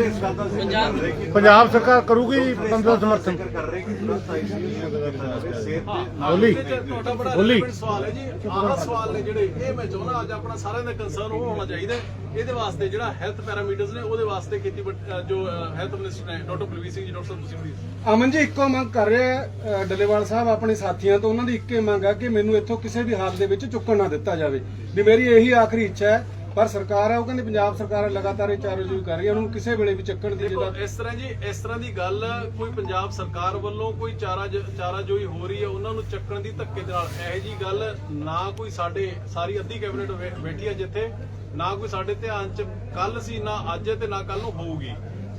ਪੰਜਾਬ ਸਰਕਾਰ ਕਰੂਗੀ ਜੀ ਬੰਦ ਦਾ ਸਮਰਥਨ ਕਰ ਰਹੇ ਕਿ ਪੂਰਾ ਸਿਹਤ ਬੋਲੀ। ਤੁਹਾਡਾ ਬੜਾ ਬੋਲੀ। ਸਵਾਲ ਹੈ ਜੀ ਆਹ ਸਵਾਲ ਨੇ ਜਿਹੜੇ ਇਹ ਮੈਂ ਚਾਹੁੰਦਾ ਅੱਜ ਆਪਣਾ ਸਾਰਿਆਂ ਦਾ ਕੰਸਰਨ ਉਹ ਹੋਣਾ ਚਾਹੀਦਾ। ਇਹਦੇ ਵਾਸਤੇ ਜਿਹੜਾ ਹੈਲਥ ਪੈਰਾਮੀਟਰਸ ਨੇ ਉਹਦੇ ਵਾਸਤੇ ਖੇਤੀ ਜੋ ਹੈਲਥ ਮਿਨਿਸਟਰ ਨੇ ਡਾਕਟਰ ਬਲਵੀਰ ਸਿੰਘ ਜੀ ਡਾਕਟਰ ਸਾਹਿਬ ਤੁਸੀਂ ਪਲੀਜ਼ ਅਮਨ ਜੀ ਇੱਕੋ ਮੰਗ ਕਰ ਰਿਹਾ ਡੱਲੇਵਾਲ ਸਾਹਿਬ ਆਪਣੇ ਸਾਥੀਆਂ ਤੋਂ ਉਹਨਾਂ ਦੀ ਇੱਕੇ ਮੰਗ ਆ ਕਿ ਮੈਨੂੰ ਇੱਥੋਂ ਕਿਸੇ ਵੀ ਹਾਲ ਦੇ ਵਿੱਚ ਚੁੱਕਣ ਨਾ ਦਿੱਤਾ ਜਾਵੇ ਵੀ ਮੇਰੀ ਇਹੀ ਆਖਰੀ ਇੱਛਾ ਹੈ ਪਰ ਸਰਕਾਰ ਹੈ ਉਹ ਕਹਿੰਦੇ ਪੰਜਾਬ ਸਰਕਾਰ ਲਗਾਤਾਰ ਇਹ ਚਾਰ ਰਜੂ ਕਰ ਰਹੀ ਹੈ। ਉਹਨਾਂ ਕਿਸੇ ਵੇਲੇ ਵੀ ਚੱਕਣ ਦੀ ਦੇਖੋ ਇਸ ਤਰ੍ਹਾਂ ਜੀ ਇਸ ਤਰ੍ਹਾਂ ਦੀ ਗੱਲ ਕੋਈ ਪੰਜਾਬ ਸਰਕਾਰ ਵੱਲੋਂ ਕੋਈ ਚਾਰਾ ਜ- ਚਾਰਾਜੋਈ ਹੋ ਰਹੀ ਹੈ ਉਹਨਾਂ ਨੂੰ ਚੱਕਣ ਦੀ ਧੱਕੇ ਦੇ ਨਾਲ। ਇਹੋ ਜੀ ਗੱਲ ਨਾ ਕੋਈ ਸਾਡੇ ਸਾਰੀ ਅੱਧੀ ਕੈਬਨਿਟ ਬੈਠੀ ਹੈ ਜਿੱਥੇ ਨਾ ਕੋਈ ਸਾਡੇ ਧਿਆਨ ਚ ਕੱਲ ਸੀ ਨਾ ਅੱਜ ਤੇ ਨਾ ਕੱਲ ਨੂੰ ਹੋਊਗੀ।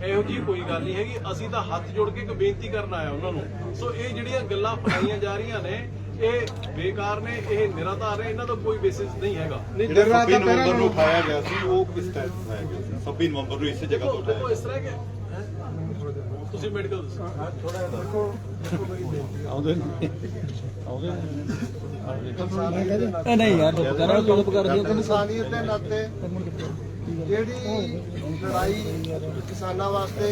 ਇਹੋ ਜੀ ਕੋਈ ਗੱਲ ਨਹੀਂ ਹੈਗੀ। ਅਸੀਂ ਤਾਂ ਹੱਥ ਜੋੜ ਕੇ ਇੱਕ ਬੇਨਤੀ ਕਰਨ ਆਇਆ ਉਹਨਾਂ ਨੂੰ। ਸੋ ਇਹ ਜਿਹੜੀਆਂ ਗੱਲਾਂ ਫੈਲਾਈਆਂ ਜਾ ਰਹੀਆਂ ਨੇ ਇਹ ਬੇਕਾਰ ਨੇ ਇਹ ਨਿਰਾਧਾਰ ਨੇ ਇਹਨਾਂ ਦਾ ਕੋਈ ਬੇਸਿਸ ਨਹੀਂ ਹੈਗਾ। ਨਹੀਂ ਜਿਹੜਾ ਦਿਨ ਰਾਤ 26 ਦਾ ਪਹਿਰਾ ਨਵੰਬਰ ਨੂੰ ਉਠਾਇਆ ਗਿਆ ਸੀ ਉਹ ਕਿਸ ਤਰ੍ਹਾਂ ਉਠਾਇਆ ਗਿਆ ਸੀ? 26 ਨਵੰਬਰ ਨੂੰ ਇਸੇ ਜਗ੍ਹਾ ਦੇਖੋ ਤੋਂ ਦੇਖੋ ਉਠਾਇਆ ਇਸ ਤਰ੍ਹਾਂ ਕਿ ਹੈਂ? ਤੁਸੀਂ ਮੈਡੀਕਲ ਦੱਸੋ। ਇਨਸਾਨੀਅਤ ਦੇ ਨਾਤੇ ਜਿਹੜੀ ਲੜਾਈ ਕਿਸਾਨਾਂ ਵਾਸਤੇ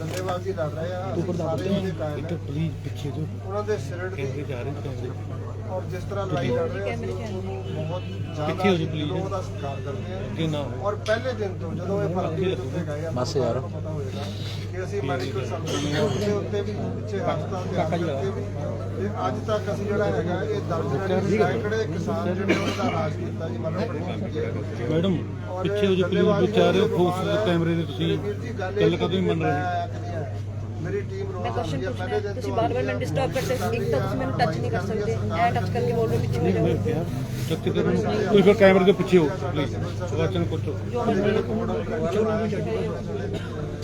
ਜੀ ਲੜ ਰਹੇ ਆ ਸਾਰੇ ਉਹਦੇ ਪਲੀਜ਼ ਪਿੱਛੇ ਤੋਂ ਉਹਨਾਂ ਦੇ ਸਿਰੜ ਦੀ ਜਾ ਰਹੇ ਕੈਮਰੇ। ਔਰ ਜਿਸ ਤਰ੍ਹਾਂ ਲੜਾਈ ਲੜ ਰਹੇ ਆ ਅਸੀਂ ਉਹਨੂੰ ਬਹੁਤ ਜ਼ਿਆਦਾ ਦਿਲੋਂ ਉਹਦਾ ਸਤਿਕਾਰ ਕਰਦੇ ਹਾਂ ਕਿ ਨਾ ਔਰ ਪਹਿਲੇ ਦਿਨ ਤੋਂ ਜਦੋਂ ਇਹ ਭਰਤੀ ਦੇ ਉੱਤੇ ਗਏ ਆ ਬਸ ਯਾਰ। ਪਤਾ ਹੋਏਗਾ ਕਿ ਅਸੀਂ ਮੈਡੀਕਲ ਸਰਟੀਫਿਕੇਟ ਦੇ ਉੱਤੇ ਵੀ ਪਿੱਛੇ ਹਸਪਤਾਲ ਦੇ ਉੱਤੇ ਵੀ। ਤੇ ਅੱਜ ਤੱਕ ਅਸੀਂ ਜਿਹੜਾ ਹੈਗਾ ਇਹ ਦਰਜ ਜਿਹੜੇ ਸੈਂਕੜੇ ਕਿਸਾਨ ਜਿਹੜੇ ਉਹਨਾਂ ਦਾ ਰਾਜ ਕੀਤਾ ਜੀ ਮਤਲਬ ਮੈਡਮ ਪਿੱਛੇ ਹੋ ਜੋ ਪਲੀਜ਼ ਵਿਚਾਰ ਰਹੇ ਹੋ ਫੋਕਸ ਕੈਮਰੇ ਦੇ ਤੁਸੀਂ ਗੱਲ ਕਦੋਂ ਹੀ ਮੰਨ ਰਹੇ ਮੇਰੀ ਟੀਮ ਰੋਜ਼ ਮੈਂ ਕੁਐਸਚਨ ਹੈ, ਪੁੱਛਣਾ ਹੈ ਤੁਸੀਂ ਬਾਰ ਬਾਰ ਮੈਨੂੰ ਡਿਸਟਰਬ ਕਰਦੇ ਹੋ। ਇੱਕ ਤਾਂ ਤੁਸੀਂ ਮੈਨੂੰ ਟੱਚ ਨਹੀਂ ਕਰ ਸਕਦੇ ਐ ਟੱਚ ਕਰਕੇ ਬੋਲ ਰਹੇ ਹੋ, ਪਿੱਛੇ ਹੋ ਜਾਓ। ਚੱਕ ਕੇ ਤੁਸੀਂ ਫਿਰ ਕੈਮਰੇ ਦੇ ਪਿੱਛੇ ਹੋ ਪਲੀਜ਼ ਵਾਚਨ ਕੋਚੋ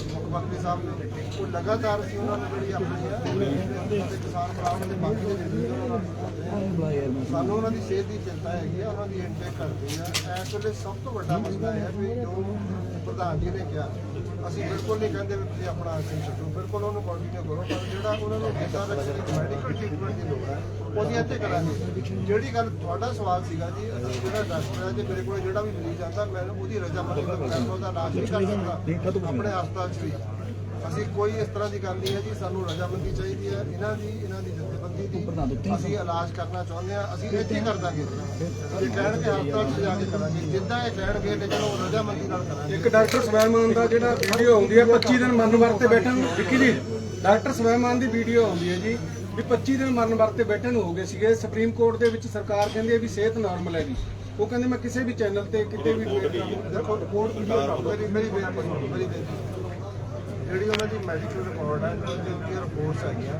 ਮੁੱਖ ਮੰਤਰੀ ਸਾਹਿਬ ਨੇ ਉਹ ਲਗਾਤਾਰ ਸੀ ਉਹਨਾਂ ਨੇ ਜਿਹੜੀ ਆਪਣੀ ਤੇ ਕਿਸਾਨ ਭਰਾਵਾਂ ਦੇ ਬਾਕੀ ਦੇ ਜਿਹੜੇ ਉਹਨਾਂ ਨਾਲ ਸਾਨੂੰ ਉਹਨਾਂ ਦੀ ਸਿਹਤ ਦੀ ਚਿੰਤਾ ਹੈਗੀ ਆ ਉਹਨਾਂ ਦੀ ਇੰਟੇਕ ਕਰਦੇ ਆ। ਇਸ ਵੇਲੇ ਸਭ ਤੋਂ ਵੱਡਾ ਮਸਲਾ ਹੈ ਵੀ ਜੋ ਪ੍ਰਧਾਨ ਜੀ ਨੇ ਕਿਹਾ, ਅਸੀਂ ਬਿਲਕੁਲ ਨਹੀਂ ਕਹਿੰਦੇ ਵੀ ਆਪਣਾ ਆਸਨ ਛੱਡੋ, ਬਿਲਕੁਲ ਉਹਨੂੰ ਕੰਟੀਨਿਊ ਕਰੋ, ਪਰ ਜਿਹੜਾ ਉਹਨਾਂ ਨੂੰ ਜਿੱਦਾਂ ਦਾ ਮੈਡੀਕਲ ਟ੍ਰੀਟਮੈਂਟ ਦੀ ਲੋੜ ਹੈ ਉਹਦੀ ਇੱਥੇ ਕਰਾਂਗੇ ਜਿਹੜੀ ਗੱਲ ਤੁਹਾਡਾ ਸਵਾਲ ਸੀਗਾ ਜੀ, ਅਸੀਂ ਜਿਹੜਾ ਡਾਕਟਰ ਹੈ ਜੇ, ਮੇਰੇ ਕੋਲ ਜਿਹੜਾ ਵੀ ਮਰੀਜ਼ ਆਉਂਦਾ, ਮੈਂ ਉਹਦੀ ਰਜਾਮੰਦੀ ਤੋਂ ਬਗੈਰ ਉਹਦਾ ਇਲਾਜ ਨਹੀਂ ਕਰ ਸਕਦਾ, ਆਪਣੇ ਹਸਪਤਾਲ 'ਚ ਵੀ। ਅਸੀਂ ਕੋਈ ਇਸ ਤਰ੍ਹਾਂ ਦੀ ਗੱਲ ਨਹੀਂ ਹੈ ਜੀ, ਸਾਨੂੰ ਰਜਾਮੰਦੀ ਚਾਹੀਦੀ ਹੈ, ਇਹਨਾਂ ਦੀ ਇਹਨਾਂ ਦੀ ਜਥੇਬੰਦੀ ਦੀ ਅਸੀਂ ਇਲਾਜ ਕਰਨਾ ਚਾਹੁੰਦੇ ਹਾਂ ਅਸੀਂ ਇੱਥੇ ਹੀ ਕਰ ਦਾਂਗੇ। ਜੇ ਕਹਿਣਗੇ ਹਸਪਤਾਲ 'ਚ ਜਾ ਕੇ ਕਰਾਂਗੇ। ਜਿੱਦਾਂ ਇਹ ਕਹਿਣਗੇ ਲੇਕਿਨ ਉਹ ਰਜਾਮੰਦੀ ਨਾਲ ਕਰਾਂਗੇ। ਇੱਕ ਡਾਕਟਰ ਸਵੈਮਾਨ ਦਾ ਜਿਹੜਾ ਵੀਡੀਓ ਆਉਂਦੀ ਹੈ 25 ਦਿਨ ਮਰਨ ਵਰਤੇ ਬੈਠਣ ਨੂੰ। ਵਿੱਕੀ ਜੀ ਡਾਕਟਰ ਸਵੈਮਾਨ ਦੀ ਵੀਡੀਓ ਆਉਂਦੀ ਹੈ ਜੀ ਵੀ 25 ਦਿਨ ਮਰਨ ਵਰਤੇ ਬੈਠੇ ਨੂੰ ਹੋ ਗਏ ਸੀਗੇ। ਸੁਪਰੀਮ ਕੋਰਟ ਦੇ ਵਿੱਚ ਸਰਕਾਰ ਕਹਿੰਦੀ ਹੈ ਵੀ ਸਿਹਤ ਨਾਰਮਲ ਹੈਗੀ ਉਹ ਕਹਿੰਦੇ ਮੈਂ ਕਿਸੇ ਵੀ ਚੈਨਲ ਤੇ ਕਿਤੇ ਵੀ ਦੇਖੋ ਰਿਪੋਰਟ ਮੇਰੀ ਮੇਰੀ ਬੇਨਤੀ ਮੇਰੀ ਬੇਨਤੀ। ਜਿਹੜੀ ਉਹਨਾਂ ਦੀ ਮੈਡੀਕਲ ਰਿਪੋਰਟ ਹੈ ਜਿਹੜੀ ਉਹਦੀ ਰਿਪੋਰਟਸ ਹੈਗੀਆਂ,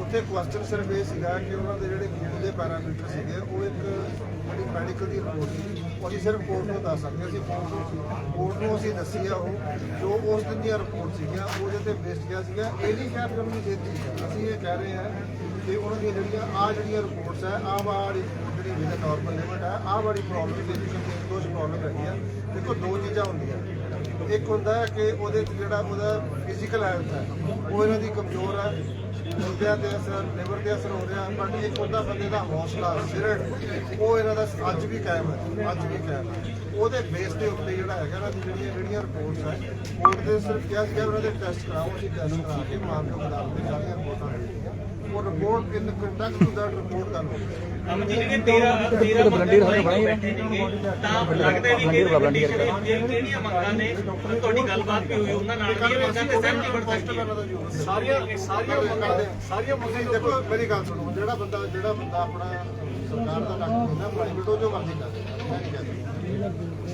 ਉੱਥੇ ਕੁਐਸਚਨ ਸਿਰਫ ਇਹ ਸੀਗਾ ਕਿ ਉਹਨਾਂ ਦੇ ਜਿਹੜੇ ਖੂਨ ਦੇ ਪੈਰਾਮੀਟਰ ਸੀਗੇ, ਉਹ ਇੱਕ ਜਿਹੜੀ ਮੈਡੀਕਲ ਦੀ ਰਿਪੋਰਟ ਸੀ, ਉਹ ਅਸੀਂ ਸਿਰਫ ਕੋਰਟ ਨੂੰ ਦੱਸ ਸਕਦੇ ਅਸੀਂ ਕੋਰਟ ਨੂੰ ਅਸੀਂ ਦੱਸੀ ਆ ਉਹ, ਜੋ ਉਸ ਦਿਨ ਦੀਆਂ ਰਿਪੋਰਟ ਸੀਗੀਆਂ ਉਹਦੇ ਤੇ ਬੇਸਡ ਗਿਆ ਸੀਗਾ, ਇਹ ਨਹੀਂ ਕਹਿ ਕਿ ਉਹਨਾਂ ਦੀ ਸਿਹਤ ਅਸੀਂ ਇਹ ਕਹਿ ਰਹੇ ਹਾਂ ਕਿ ਉਹਨਾਂ ਦੀਆਂ ਜਿਹੜੀਆਂ ਆ ਜਿਹੜੀਆਂ ਰਿਪੋਰਟਸ ਹੈ ਆ ਵਾਲੀ ਜਿਹੜੀ ਜਿਹਦਾ ਨਾਰਮਲ ਲਿਮਟ ਹੈ ਆ ਵਾਲੀ ਪ੍ਰੋਬਲਮ ਦੇ ਵਿੱਚ ਕੁਝ ਪ੍ਰੋਬਲਮ ਹੈਗੀ ਹੈਗੀਆਂ, ਦੇਖੋ ਦੋ ਚੀਜ਼ਾਂ ਹੁੰਦੀਆਂ। ਇੱਕ ਹੁੰਦਾ ਹੈ ਕਿ ਉਹਦੇ 'ਚ ਜਿਹੜਾ ਉਹਦਾ ਫਿਜ਼ੀਕਲ ਹੈਲਥ ਹੈ, ਉਹ ਇਹਨਾਂ ਦੀ ਕਮਜ਼ੋਰ ਹੈ ਗੁਰਦਿਆਂ ਤੇ ਅਸਰ ਲਿਵਰ ਤੇ ਅਸਰ ਹੋ ਰਿਹਾ ਬਾਕੀ ਇੱਕ ਹੁੰਦਾ ਬੰਦੇ ਦਾ ਹੌਸਲਾ, ਸਿਰੜ, ਉਹ ਇਹਨਾਂ ਦਾ ਅੱਜ ਵੀ ਕਾਇਮ ਹੈ, ਅੱਜ ਵੀ ਕਾਇਮ ਹੈ। ਉਹਦੇ ਬੇਸ ਦੇ ਉੱਤੇ ਜਿਹੜਾ ਹੈਗਾ ਨਾ, ਜਿਹੜੀਆਂ ਜਿਹੜੀਆਂ ਰਿਪੋਰਟਸ ਹੈ ਕੋਰਟ ਦੇ ਸਿਰਫ ਕਿਹਾ ਸੀ ਕਿ ਉਹਨਾਂ ਦੇ ਟੈਸਟ ਕਰਾਓ, ਅਸੀਂ ਟੈਸਟ ਕਰਾ ਕੇ ਮਾਨਯੋਗ ਅਦਾਲਤ ਦੇ ਸਾਰੀਆਂ ਰਿਪੋਰਟਾਂ ਦੇਣੀਆਂ ਉਹ report in contact to that report ਕਰ ਲਓ ਅਮ ਜੀ ਜਿਹੜੇ 13 13 ਵਲੰਟੀਅਰ ਹੋਣੇ ਬੈਠੇ ਨੇਗੇ ਤਾਂ ਲੱਗਦਾ ਵੀ ਕਿ ਕਿਹੜੀਆਂ ਮੰਗਾਂ ਨੇ ਤੁਹਾਡੀ ਗੱਲਬਾਤ ਵੀ ਹੋਈ ਉਹਨਾਂ ਨਾਲ ਵੀ ਇਹ ਮੰਗਾਂ ਤੇ ਸਹਿਮਤੀ ਬਣ ਸਕਦੀ ਹੈ। ਸਾਰੀਆਂ ਸਾਰੀਆਂ ਮੰਗਾਂ ਦੇ ਸਾਰੀਆਂ ਮੰਗਾਂ ਦੇ ਦੇਖੋ ਮੇਰੀ ਗੱਲ ਸੁਣੋ ਜਿਹੜਾ ਬੰਦਾ ਜਿਹੜਾ ਬੰਦਾ ਆਪਣਾ ਸਰਕਾਰ ਦਾ ਡਾਕਟਰ ਹੁੰਦਾ ਪ੍ਰਾਈਵੇਟ ਉਹ ਜੋ ਮਰਜ਼ੀ ਕਰ ਮੈਂ ਨਹੀਂ ਕਹਿੰਦਾ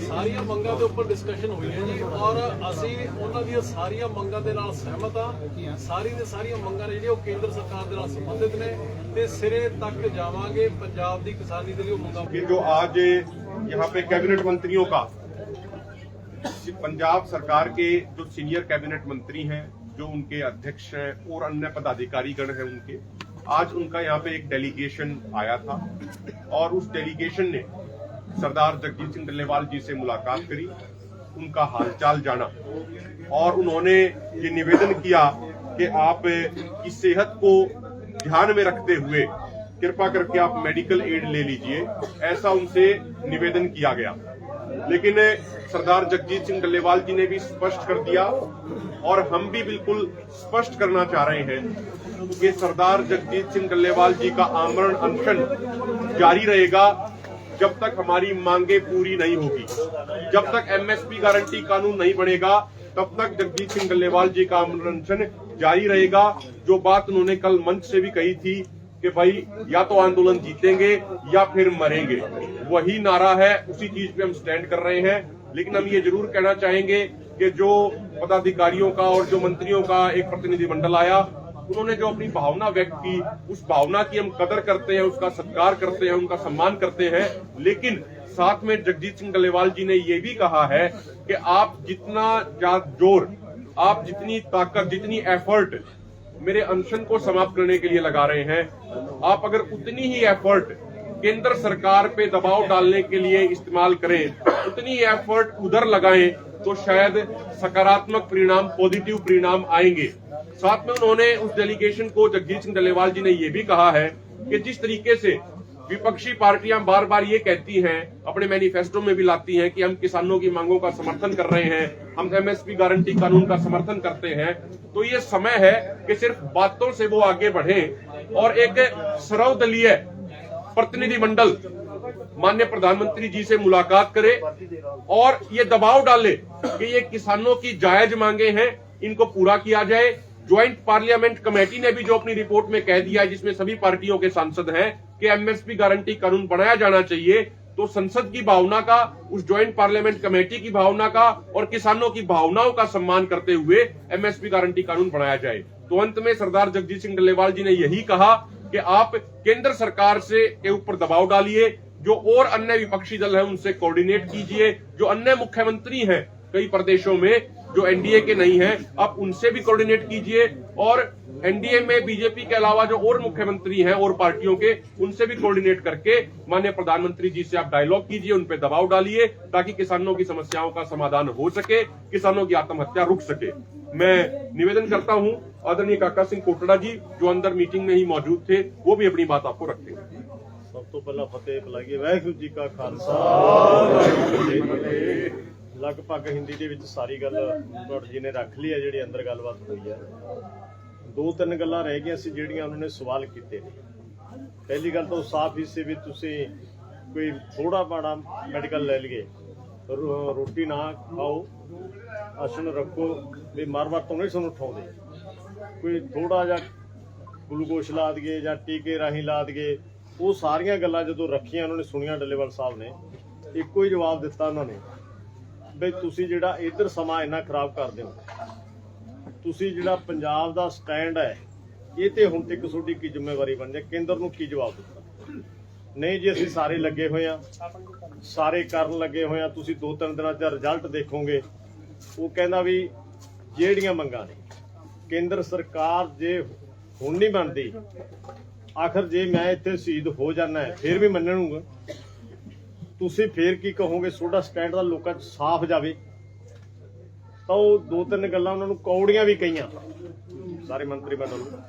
ਸਾਰੀਆਂ ਮੰਗਾਂ ਦੇ ਉੱਪਰ ਡਿਸਕਸ਼ਨ ਹੋਈ ਹੈ ਜੀ ਔਰ ਅਸੀਂ ਉਹਨਾਂ ਦੀਆਂ ਸਾਰੀਆਂ ਮੰਗਾਂ ਦੇ ਨਾਲ ਸਹਿਮਤ ਹਾਂ ਸਾਰੀ ਦੇ ਸਾਰੀਆਂ ਮੰਗਾਂ ਨੇ ਜਿਹੜੀਆਂ ਉਹ ਕੇਂਦਰ ਸਰਕਾਰ ਦੇ ਨਾਲ ਸੰਬੰਧਿਤ ਨੇ ਤੇ ਸਿਰੇ ਤੱਕ ਜਾਵਾਂਗੇ ਪੰਜਾਬ ਦੀ ਕਿਸਾਨੀ ਦੇ ਲਈ ਉਹ ਮੰਗਾਂ कि जो आज यहाँ पे कैबिनेट मंत्रियों का पंजाब सरकार के जो सीनियर कैबिनेट मंत्री हैं जो उनके अध्यक्ष हैं और अन्य पदाधिकारी गण हैं उनके आज उनका यहाँ पे एक डेलीगेशन आया था और उस डेलीगेशन ने सरदार जगजीत सिंह डल्लेवाल जी से मुलाकात करी, उनका हालचाल जाना और उन्होंने ये निवेदन किया कि आप की सेहत को ध्यान में रखते हुए कृपा करके आप मेडिकल एड ले लीजिए, ऐसा उनसे निवेदन किया गया। लेकिन सरदार जगजीत सिंह डल्लेवाल जी ने भी स्पष्ट कर दिया और हम भी बिल्कुल स्पष्ट करना चाह रहे हैं कि सरदार जगजीत सिंह डल्लेवाल जी का आमरण अनशन जारी रहेगा। जब तक हमारी मांगे पूरी नहीं होगी, जब तक एमएसपी गारंटी कानून नहीं बनेगा, तब तक जगजीत सिंह डल्लेवाल जी का अनशन जारी रहेगा। जो बात उन्होंने कल मंच से भी कही थी कि भाई, या तो आंदोलन जीतेंगे या फिर मरेंगे, वही नारा है, उसी चीज़ पे हम स्टैंड कर रहे हैं। लेकिन हम ये ज़रूर कहना चाहेंगे कि जो पदाधिकारियों का और जो मंत्रियों का एक प्रतिनिधिमंडल आया उन्होंने जो अपनी भावना व्यक्त की, उस भावना की हम कदर करते हैं, उसका सत्कार करते हैं, उनका सम्मान करते हैं। लेकिन साथ में जगजीत सिंह डल्लेवाल जी ने ये भी कहा है कि आप जितना ज़ोर, आप जितनी ताकत, जितनी एफर्ट मेरे अनशन को समाप्त करने के लिए लगा रहे हैं, आप अगर उतनी ही एफर्ट केंद्र सरकार पे दबाव डालने के लिए इस्तेमाल करें, उतनी एफर्ट उधर लगाएँ तो शायद सकारात्मक परिणाम पॉजिटिव परिणाम आएँगे। साथ में उन्होंने उस डेलीगेशन को जगजीत सिंह डल्लेवाल जी ने यह भी कहा है कि जिस तरीके से विपक्षी पार्टियाँ बार बार ये कहती हैं, अपने मैनिफेस्टो में भी लाती हैं कि हम किसानों की मांगों का समर्थन कर रहे हैं, हम एमएसपी गारंटी कानून का समर्थन करते हैं तो ये समय है कि सिर्फ़ बातों से वो आगे बढ़े और एक सर्वदलीय प्रतिनिधि मंडल माननीय प्रधानमंत्री जी से मुलाकात करे और ये दबाव डाले कि ये किसानों की जायज़ मांगे हैं, इनको पूरा किया जाए। ज्वाइंट पार्लियामेंट कमेटी ने भी जो अपनी रिपोर्ट में कह दिया है, जिसमें सभी पार्टियों के सांसद हैं कि एमएसपी गारंटी कानून बनाया जाना चाहिए तो संसद की भावना का, उस ज्वाइंट पार्लियामेंट कमेटी की भावना का और किसानों की भावनाओं का सम्मान करते हुए एमएसपी गारंटी कानून बनाया जाए। तो अंत में सरदार जगजीत सिंह डल्लेवाल जी ने यही कहा कि आप केंद्र सरकार से के ऊपर दबाव डालिए जो और अन्य विपक्षी दल हैं, उनसे कोऑर्डिनेट कीजिए। जो अन्य मुख्यमंत्री हैं, कई प्रदेशों में, जो एनडीए के नहीं हैं, आप उनसे भी कोऑर्डिनेट कीजिए। और एनडीए में बीजेपी के अलावा जो और मुख्यमंत्री हैं, और पार्टियों के, उनसे भी कोऑर्डिनेट करके माननीय प्रधानमंत्री जी से आप डायलॉग कीजिए, उन पे दबाव डालिए, ताकि किसानों की समस्याओं का समाधान हो सके, किसानों की आत्महत्या रुक सके। मैं निवेदन करता हूँ, आदरणीय काका सिंह कोटड़ा जी, जो अंदर मीटिंग में ही मौजूद थे, वो भी अपनी बात आपको रखेंगे ਤੋਂ ਪਹਿਲਾਂ ਫਤਿਹ ਬੁਲਾਈਏ। ਵਾਹਿਗੁਰੂ ਜੀ ਕਾ ਖਾਲਸਾ। ਵਾਹਿਗੁਰੂ ਜੀ ਕੀ ਫਤਿਹ ਲਗਭਗ ਹਿੰਦੀ ਦੇ ਵਿੱਚ ਸਾਰੀ ਗੱਲ ਤੁਹਾਡੇ ਜੀ ਨੇ ਰੱਖ ਲਈ ਹੈ, ਜਿਹੜੀ ਅੰਦਰ ਗੱਲਬਾਤ ਹੋਈ ਹੈ। ਦੋ ਤਿੰਨ ਗੱਲਾਂ ਰਹਿ ਗਈਆਂ ਸੀ ਜਿਹੜੀਆਂ ਉਹਨਾਂ ਨੇ ਸਵਾਲ ਕੀਤੇ। ਨੇ ਪਹਿਲੀ ਗੱਲ ਤਾਂ ਸਾਫ਼ ਹੀ ਸੀ ਵੀ ਤੁਸੀਂ ਕੋਈ ਥੋੜਾ ਬਾੜਾ ਮੈਡੀਕਲ ਲੈ ਲਈਏ। ਰੋਟੀ ਨਾ ਖਾਓ, ਆਸਣ ਰੱਖੋ, ਵੀ ਮਾਰ-ਮਾਰ ਤੋਂ ਨਹੀਂ ਤੁਹਾਨੂੰ ਉਠਾਉਂਦੇ। ਕੋਈ ਥੋੜਾ ਜਿਹਾ ਗਲੂਕੋਸ਼ ਲਾ ਦਈਏ ਜਾਂ ਟੀਕੇ ਰਾਹੀਂ ਲਾ ਦਈਏ ਉਹ ਸਾਰੀਆਂ ਗੱਲਾਂ ਜਦੋਂ ਰੱਖੀਆਂ ਉਹਨਾਂ ਨੇ ਸੁਣੀਆਂ ਡੱਲੇਵਾਲ ਸਾਹਿਬ ਨੇ, ਇੱਕੋ ਹੀ ਜਵਾਬ ਦਿੱਤਾ ਉਹਨਾਂ ਨੇ, ਬਈ ਤੁਸੀਂ ਜਿਹੜਾ ਇੱਧਰ ਸਮਾਂ ਇੰਨਾ ਖਰਾਬ ਕਰਦੇ ਹੋ, ਤੁਸੀਂ ਜਿਹੜਾ ਪੰਜਾਬ ਦਾ ਸਟੈਂਡ ਹੈ, ਇਹ ਤੇ ਹੁਣ ਤੱਕ ਤੁਹਾਡੀ ਕੀ ਜ਼ਿੰਮੇਵਾਰੀ ਬਣ ਜਾਏ? ਕੇਂਦਰ ਨੂੰ ਕੀ ਜਵਾਬ ਦਿੱਤਾ? ਨਹੀਂ ਜੀ, ਅਸੀਂ ਸਾਰੇ ਲੱਗੇ ਹੋਏ ਆ ਸਾਰੇ ਕਰਨ ਲੱਗੇ ਹੋਏ ਆ ਤੁਸੀਂ ਦੋ ਤਿੰਨ ਦਿਨਾਂ 'ਚ ਰਿਜ਼ਲਟ ਦੇਖੋਗੇ। ਉਹ ਕਹਿੰਦਾ ਵੀ ਜਿਹੜੀਆਂ ਮੰਗਾਂ ਨੇ, ਕੇਂਦਰ ਸਰਕਾਰ ਜੇ ਹੁਣ ਨਹੀਂ ਬਣਦੀ ਆਖਰ ਜੇ ਮੈਂ ਇੱਥੇ ਸ਼ਹੀਦ ਹੋ ਜਾਣਾ ਹੈ, ਫਿਰ ਵੀ ਮੰਨਣੂਗਾ। ਤੁਸੀਂ ਫੇਰ ਕੀ ਕਹੋਗੇ? ਤੁਹਾਡਾ ਸਟੈਂਡ ਦਾ ਲੋਕਾਂ 'ਚ ਸਾਫ਼ ਜਾਵੇ। ਤਾਂ ਉਹ ਦੋ ਤਿੰਨ ਗੱਲਾਂ ਉਹਨਾਂ ਨੂੰ ਕੌੜੀਆਂ ਵੀ ਕਹੀਆਂ। ਸਾਰੇ ਮੰਤਰੀ ਮੰਡਲ ਨੂੰ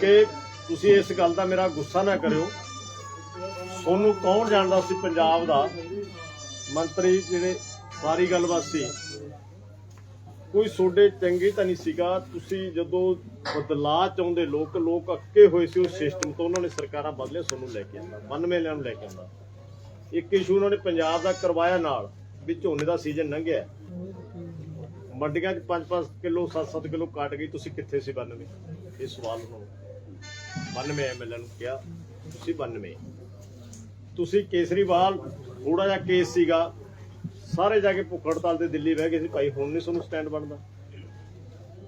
ਕਿ ਤੁਸੀਂ ਇਸ ਗੱਲ ਦਾ ਮੇਰਾ ਗੁੱਸਾ ਨਾ ਕਰਿਓ। ਤੁਹਾਨੂੰ ਕੌਣ ਜਾਣਦਾ ਸੀ ਪੰਜਾਬ ਦਾ? ਮੰਤਰੀ ਜਿਹੜੇ ਸਾਰੀ ਗੱਲਬਾਤ ਸੀ ਕੋਈ ਤੁਹਾਡੇ ਚੰਗੇ ਤਾਂ ਨਹੀਂ ਸੀਗਾ। ਤੁਸੀਂ ਜਦੋਂ ਬਦਲਾਅ ਚਾਹੁੰਦੇ ਲੋਕ ਲੋਕ ਅੱਕੇ ਹੋਏ ਸੀ ਉਸ ਸਿਸਟਮ ਤੋਂ, ਉਹਨਾਂ ਨੇ ਸਰਕਾਰਾਂ ਬਦਲੇ ਤੁਹਾਨੂੰ ਲੈ ਕੇ ਆਂਦਾ 92 ਲਿਆਂ ਨੂੰ ਲੈ ਕੇ ਆਂਦਾ। ਇੱਕ ਇਸ਼ੂ ਉਹਨਾਂ ਨੇ ਪੰਜਾਬ ਦਾ ਕਰਵਾਇਆ ਨਾਲ, ਵੀ ਝੋਨੇ ਦਾ ਸੀਜ਼ਨ ਲੰਘਿਆ। ਮੰਡੀਆਂ 'ਚ 5-5 ਕਿਲੋ 7-7 ਕਿਲੋ ਕੱਟ ਗਈ, ਤੁਸੀਂ ਕਿੱਥੇ ਸੀ 92 ਇਹ ਸਵਾਲ ਉਹਨਾਂ ਨੂੰ। 92 ਐਮਐਲਏ ਨੂੰ ਕਿਹਾ, ਤੁਸੀਂ 92 ਤੁਸੀਂ ਕੇਸਰੀਵਾਲ ਥੋੜਾ ਜਿਹਾ ਕੇਸ ਸੀਗਾ ਸਾਰੇ ਜਾ ਕੇ ਭੁੱਖ ਹੜਤਾਲ ਤੇ ਦਿੱਲੀ ਬਹਿ ਗਏ ਸੀ, ਭਾਈ ਹੁਣ ਨਹੀਂ ਤੁਹਾਨੂੰ ਸਟੈਂਡ ਬਣਦਾ।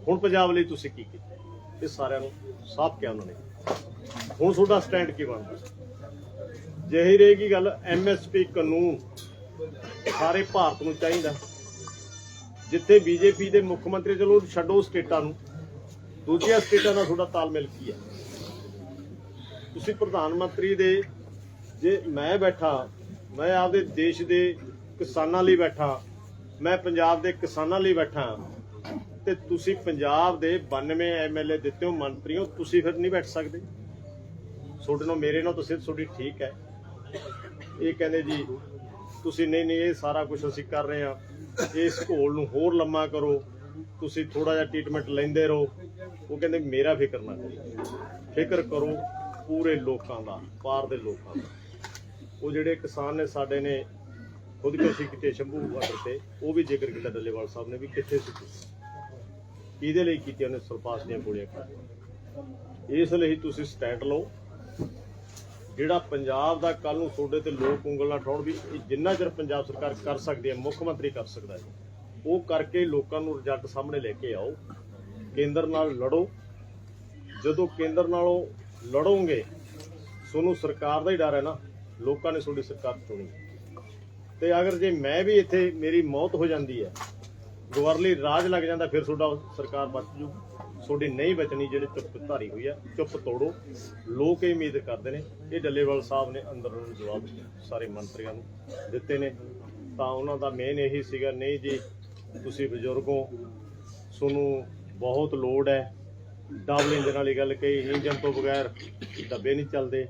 ਹੁਣ ਪੰਜਾਬ ਲਈ ਤੁਸੀਂ ਕੀ ਕੀਤਾ? ਇਹ ਸਾਰਿਆਂ ਨੂੰ ਸਾਫ਼ ਕਿਹਾ ਉਹਨਾਂ ਨੇ। ਹੁਣ ਤੁਹਾਡਾ ਸਟੈਂਡ ਕੀ ਬਣਦਾ? ਜਿਹੀ ਰਹੇਗੀ ਗੱਲ ਐਮਐਸਪੀ ਕਾਨੂੰਨ ਸਾਰੇ ਭਾਰਤ ਨੂੰ ਚਾਹੀਦਾ। ਜਿੱਥੇ ਬੀਜੇਪੀ ਦੇ ਮੁੱਖ ਮੰਤਰੀ, ਚਲੋ ਛੱਡੋ ਸਟੇਟਾਂ ਨੂੰ। ਦੂਜੀਆਂ ਸਟੇਟਾਂ ਨਾਲ ਤੁਹਾਡਾ ਤਾਲਮੇਲ ਕੀ ਹੈ? ਤੁਸੀਂ ਪ੍ਰਧਾਨ ਮੰਤਰੀ ਦੇ, ਜੇ ਮੈਂ ਬੈਠਾ, ਮੈਂ ਆਪਦੇ ਦੇਸ਼ ਦੇ ਕਿਸਾਨਾਂ ਲਈ ਬੈਠਾ, ਮੈਂ ਪੰਜਾਬ ਦੇ ਕਿਸਾਨਾਂ ਲਈ ਬੈਠਾ ਤੇ ਤੁਸੀਂ ਪੰਜਾਬ ਦੇ 92 ਐਮਐਲਏ ਦਿੱਤੇ ਹੋ ਮੰਤਰੀ ਹੋ ਤੁਸੀਂ ਫਿਰ ਨਹੀਂ ਬੈਠ ਸਕਦੇ। ਤੁਹਾਡੇ ਨਾਲ ਮੇਰੇ ਨਾਲ ਤਾਂ ਸਿਰ ਤੁਹਾਡੀ ਠੀਕ ਹੈ। ਇਹ ਕਹਿੰਦੇ ਜੀ, ਤੁਸੀਂ ਨਹੀਂ ਨਹੀਂ, ਇਹ ਸਾਰਾ ਕੁਝ ਅਸੀਂ ਕਰ ਰਹੇ ਹਾਂ। ਇਸ ਘੋਲ ਨੂੰ ਹੋਰ ਲੰਮਾ ਕਰੋ। ਤੁਸੀਂ ਥੋੜਾ ਜਿਹਾ ਟ੍ਰੀਟਮੈਂਟ ਲੈਂਦੇ ਰਹੋ। ਉਹ ਕਹਿੰਦੇ, ਮੇਰਾ ਫਿਕਰ ਨਾ ਕਰੋ। ਫਿਕਰ ਕਰੋ ਪੂਰੇ ਲੋਕਾਂ ਦਾ ਪਾਰ ਦੇ ਲੋਕਾਂ ਦਾ। ਉਹ ਜਿਹੜੇ ਕਿਸਾਨ ਨੇ ਸਾਡੇ ਨੇ ਖੁਦਕੁਸ਼ੀ ਕੀਤੀ ਸ਼ੰਭੂ ਬਾਰਡਰ ਤੇ, ਉਹ ਵੀ ਜ਼ਿਕਰ ਕੀਤਾ ਡੱਲੇਵਾਲ ਸਾਹਿਬ ਨੇ ਵੀ ਕਿੱਥੇ ਸੀ ਤੁਸੀਂ? ਕਿਹਦੇ ਲਈ ਕੀਤੀ ਉਹਨੇ ਸਰਪਾਸ ਦੀਆਂ ਗੋਲੀਆਂ ਖਾਧੀਆਂ ਇਸ ਲਈ ਤੁਸੀਂ ਸਟੈਂਡ ਲਓ। ਜਿਹੜਾ ਪੰਜਾਬ ਦਾ ਕੱਲ ਨੂੰ ਤੁਹਾਡੇ ਤੇ ਲੋਕ ਉਂਗਲ ਨਾਲ ਠਾਉਣ ਵੀ, ਇਹ ਜਿੰਨਾ ਚਿਰ ਪੰਜਾਬ ਸਰਕਾਰ ਕਰ ਸਕਦੀ ਹੈ, ਮੁੱਖ ਮੰਤਰੀ ਕਰ ਸਕਦਾ ਹੈ। ਉਹ ਕਰਕੇ ਲੋਕਾਂ ਨੂੰ ਰਿਜ਼ਲਟ ਸਾਹਮਣੇ ਲੈ ਕੇ ਆਓ। ਕੇਂਦਰ ਨਾਲ ਲੜੋ। ਜਦੋਂ ਕੇਂਦਰ ਨਾਲੋਂ ਲੜੋਗੇ, ਤੁਹਾਨੂੰ ਸਰਕਾਰ ਦਾ ਹੀ ਡਰ ਹੈ ਨਾ। ਲੋਕਾਂ ਨੇ ਤੁਹਾਡੀ ਸਰਕਾਰ ਚੁਣੀ। ਤੇ ਅਗਰ ਜੇ ਮੈਂ ਵੀ ਇੱਥੇ ਮੇਰੀ ਮੌਤ ਹੋ ਜਾਂਦੀ ਹੈ ਗਵਰਲੀ ਰਾਜ ਲੱਗ ਜਾਂਦਾ, ਫਿਰ ਤੁਹਾਡਾ ਸਰਕਾਰ ਬਚ ਜੂ। ਤੁਹਾਡੀ ਨਹੀਂ ਬਚਣੀ ਜਿਹੜੇ ਚੁੱਪ ਧਾਰੀ ਹੋਈ ਆ ਚੁੱਪ ਤੋੜੋ। ਲੋਕ ਇਹ ਉਮੀਦ ਕਰਦੇ ਨੇ, ਇਹ ਡੱਲੇਵਾਲ ਸਾਹਿਬ ਨੇ ਅੰਦਰ ਜਵਾਬ ਸਾਰੇ ਮੰਤਰੀਆਂ ਨੂੰ ਦਿੱਤੇ ਨੇ। ਤਾਂ ਉਹਨਾਂ ਦਾ ਮੇਨ ਇਹੀ ਸੀਗਾ, ਨਹੀਂ ਜੀ, ਤੁਸੀਂ ਬਜ਼ੁਰਗੋ ਤੁਹਾਨੂੰ ਬਹੁਤ ਲੋਡ ਹੈ। ਡਬਲ ਇੰਜਨ ਵਾਲੀ ਗੱਲ ਕਹੀ ਇੰਜਨ ਤੋਂ ਬਗੈਰ ਡੱਬੇ ਨਹੀਂ ਚੱਲਦੇ।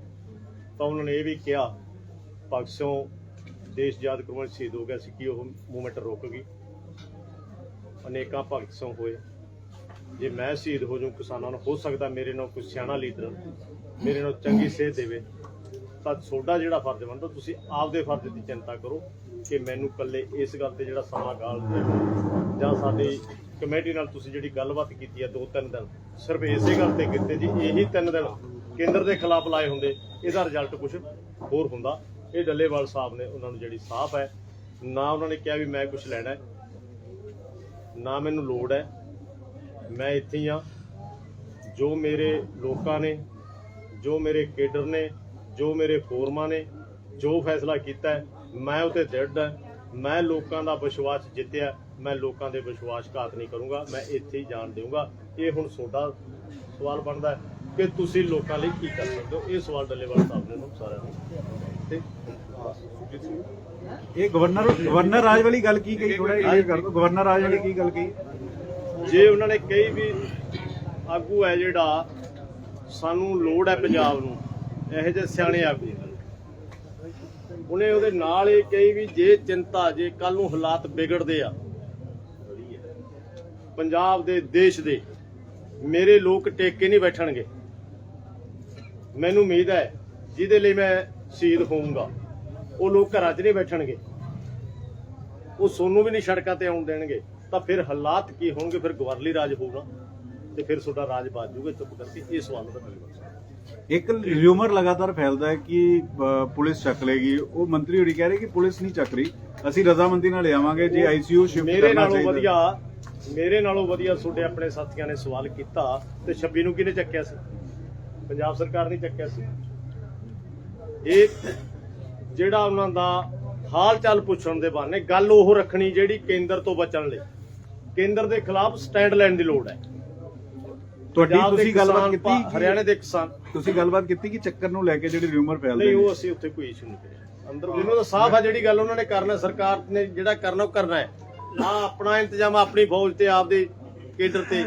ਤਾਂ ਉਹਨਾਂ ਨੇ ਇਹ ਵੀ ਕਿਹਾ, ਭਗਤ ਦੇਸ਼ ਯਾਦ ਕਰਵਾਉਣ ਸ਼ਹੀਦ ਹੋ ਗਿਆ ਸੀ ਕਿ ਉਹ ਮੂਵਮੈਂਟ ਰੁਕ ਗਈ। ਅਨੇਕਾਂ ਭਗਤ ਸਿੰਘ ਹੋਏ। ਜੇ ਮੈਂ ਸ਼ਹੀਦ ਹੋ ਜਾਊਂ, ਕਿਸਾਨਾਂ ਨੂੰ ਹੋ ਸਕਦਾ ਮੇਰੇ ਨਾਲ ਕੋਈ ਸਿਆਣਾ ਲੀਡਰ ਮੇਰੇ ਨਾਲ ਚੰਗੀ ਸੇਧ ਦੇਵੇ। ਤਾਂ ਤੁਹਾਡਾ ਜਿਹੜਾ ਫਰਜ਼ ਬਣਦਾ, ਤੁਸੀਂ ਆਪਦੇ ਫਰਜ਼ ਦੀ ਚਿੰਤਾ ਕਰੋ ਕਿ ਮੈਨੂੰ ਇਕੱਲੇ ਇਸ ਗੱਲ ਤੇ ਜਿਹੜਾ ਸਮਾਂ ਗਾਲ ਦਿਓ ਜਾਂ ਸਾਡੀ ਕਮੇਟੀ ਨਾਲ ਤੁਸੀਂ ਜਿਹੜੀ ਗੱਲਬਾਤ ਕੀਤੀ ਹੈ ਦੋ ਤਿੰਨ ਦਿਨ, ਸਿਰਫ ਇਸੇ ਗੱਲ ਤੇ ਕੀਤੇ ਜੀ, ਇਹੀ ਤਿੰਨ ਦਿਨ ਕੇਂਦਰ ਦੇ ਖਿਲਾਫ ਲਾਏ ਹੁੰਦੇ, ਇਹਦਾ ਰਿਜ਼ਲਟ ਕੁਝ ਹੋਰ ਹੁੰਦਾ। ਇਹ ਡੱਲੇਵਾਲ ਸਾਹਿਬ ਨੇ ਉਹਨਾਂ ਨੂੰ ਜਿਹੜੀ ਸਾਫ਼ ਹੈ ਨਾ ਉਹਨਾਂ ਨੇ ਕਿਹਾ ਵੀ ਮੈਂ ਕੁਝ ਲੈਣਾ ਹੈ ਨਾ ਮੈਨੂੰ ਲੋੜ ਹੈ। ਮੈਂ ਇੱਥੇ ਹੀ ਆ ਜੋ ਮੇਰੇ ਲੋਕਾਂ ਨੇ ਜੋ ਮੇਰੇ ਕੇਡਰ ਨੇ ਜੋ ਮੇਰੇ ਫੋਰਮਾਂ ਨੇ ਜੋ ਫੈਸਲਾ ਕੀਤਾ ਹੈ, ਮੈਂ ਉਤੇ ਦ੍ਰਿੜ ਹਾਂ। ਮੈਂ ਲੋਕਾਂ ਦਾ ਵਿਸ਼ਵਾਸ ਜਿੱਤਿਆ ਮੈਂ ਲੋਕਾਂ ਦੇ ਵਿਸ਼ਵਾਸ ਘਾਤ ਨਹੀਂ ਕਰੂੰਗਾ ਮੈਂ ਇੱਥੇ ਹੀ ਜਾਣ ਦੇਊਂਗਾ। ਇਹ ਹੁਣ ਤੁਹਾਡਾ ਸਵਾਲ ਬਣਦਾ ਕਿ ਤੁਸੀਂ ਲੋਕਾਂ ਲਈ ਕੀ ਕਰ ਸਕਦੇ ਹੋ? ਇਹ ਸਵਾਲ ਡੱਲੇਵਾਲ ਸਾਹਿਬ ਨੇ ਤੁਹਾਨੂੰ ਸਾਰਿਆਂ ਨੂੰ। ਤੇ ਇਹ ਗਵਰਨਰ ਗਵਰਨਰ ਰਾਜ ਵਾਲੀ ਗੱਲ ਕੀ ਕਹੀ? ਥੋੜਾ ਕਲੀਅਰ ਕਰ ਦਿਓ। ਗਵਰਨਰ ਰਾਜ ਵਾਲੀ ਕੀ ਗੱਲ ਕਹੀ? ਜੇ ਉਹਨਾਂ ਨੇ ਕਈ ਵੀ ਆਗੂ ਹੈ ਜਿਹੜਾ, ਸਾਨੂੰ ਲੋੜ ਹੈ ਪੰਜਾਬ ਨੂੰ, ਇਹੋ ਜਿਹੇ ਸਿਆਣੇ ਆਗੂ ਉਹਨੇ ਉਹਦੇ ਨਾਲ ਇਹ ਕਹੀ ਵੀ ਜੇ ਚਿੰਤਾ, ਜੇ ਕੱਲ ਨੂੰ ਹਾਲਾਤ ਵਿਗੜਦੇ ਆ, ਪੰਜਾਬ ਦੇ, ਦੇਸ਼ ਦੇ, ਮੇਰੇ ਲੋਕ ਟੇਕ ਕੇ ਨਹੀਂ ਬੈਠਣਗੇ। ਮੈਨੂੰ ਉਮੀਦ ਹੈ, ਜਿਹਦੇ ਲਈ ਮੈਂ ਸ਼ਹੀਦ ਹੋਊਂਗਾ। ਉਹ ਲੋਕ ਘਰਾਂ 'ਚ ਨਹੀਂ ਬੈਠਣਗੇ। ਉਹ ਸੋਨੂੰ ਵੀ ਨਹੀਂ ਸੜਕਾਂ ਤੇ ਆਉਣ ਦੇਣਗੇ। ਤਾਂ ਫਿਰ ਹਾਲਾਤ ਕੀ ਹੋਣਗੇ? ਫਿਰ ਗਵਰਲੀ ਰਾਜ ਹੋਊਗਾ ਤੇ ਫਿਰ ਤੁਹਾਡਾ ਰਾਜ ਬਾਜ ਜਾਊਗਾ ਚੁੱਪ ਕਰਕੇ। ਇਹ ਸਵਾਲ ਦਾ ਇੱਕ ਰਿਊਮਰ ਲਗਾਤਾਰ ਫੈਲਦਾ ਹੈ ਕਿ ਪੁਲਿਸ ਚੱਕ ਲੇਗੀ। ਉਹ ਮੰਤਰੀ ਹੋਰੀ ਕਹਿ ਰਹੇ ਕਿ ਪੁਲਿਸ ਨਹੀਂ ਚੱਕ ਰਹੀ। ਅਸੀਂ ਰਜ਼ਾਮੰਦੀ ਨਾਲ ਲਿਆਵਾਂਗੇ। ਜੇ ਆਈਸੀਯੂ ਸ਼ਿਫਟ ਮੇਰੇ ਕਰਨਾ ਨਾਲੋਂ ਚਾਹੀਦਾ। ਵਧੀਆ ਮੇਰੇ ਨਾਲੋਂ ਵਧੀਆ ਤੁਹਾਡੇ ਆਪਣੇ ਸਾਥੀਆਂ ਨੇ ਸਵਾਲ ਕੀਤਾ ਤੇ 26 ਨੂੰ ਕਿਹਨੇ ਚੱਕਿਆ ਸੀ? ਪੰਜਾਬ ਸਰਕਾਰ ਨੇ ਚੱਕਿਆ ਸੀ। ਇਹ ਜਿਹੜਾ ਉਹਨਾਂ ਦਾ ਹਾਲ ਚਾਲ ਪੁੱਛਣ ਦੇ ਬਹਾਨੇ ਗੱਲ ਉਹ ਰੱਖਣੀ ਜਿਹੜੀ ਕੇਂਦਰ ਤੋਂ ਬਚਣ ਲਈ। ਕੇਂਦਰ ਦੇ ਖਿਲਾਫ ਸਟੈਂਡ ਲੈਣ ਦੀ ਲੋੜ ਹੈ। ਤੁਹਾਡੀ ਤੁਸੀਂ ਗੱਲਬਾਤ ਕੀਤੀ ਹਰਿਆਣੇ ਦੇ ਕਿਸਾਨ ਤੁਸੀਂ ਗੱਲਬਾਤ ਕੀਤੀ ਕਿ ਚੱਕਰ ਨੂੰ ਲੈ ਕੇ ਜਿਹੜੇ ਰਿਊਮਰ ਫੈਲਦੇ ਨਹੀਂ ਉਹ ਅਸੀਂ ਉੱਥੇ ਕੋਈ ਇਸ਼ੂ ਨਹੀਂ ਕਰਿਆ। ਅੰਦਰ ਉਹਨਾਂ ਦਾ ਸਾਫ਼ ਹੈ ਜਿਹੜੀ ਗੱਲ ਉਹਨਾਂ ਨੇ ਕਰਨਾ ਸਰਕਾਰ ਨੇ ਜਿਹੜਾ ਕਰਨਾ ਉਹ ਕਰਨਾ ਹੈ। ਆ ਆਪਣਾ ਇੰਤਜ਼ਾਮ ਆਪਣੀ ਫੌਜ ਤੇ ਆਪਦੇ ਕੇਡਰ ਤੇ।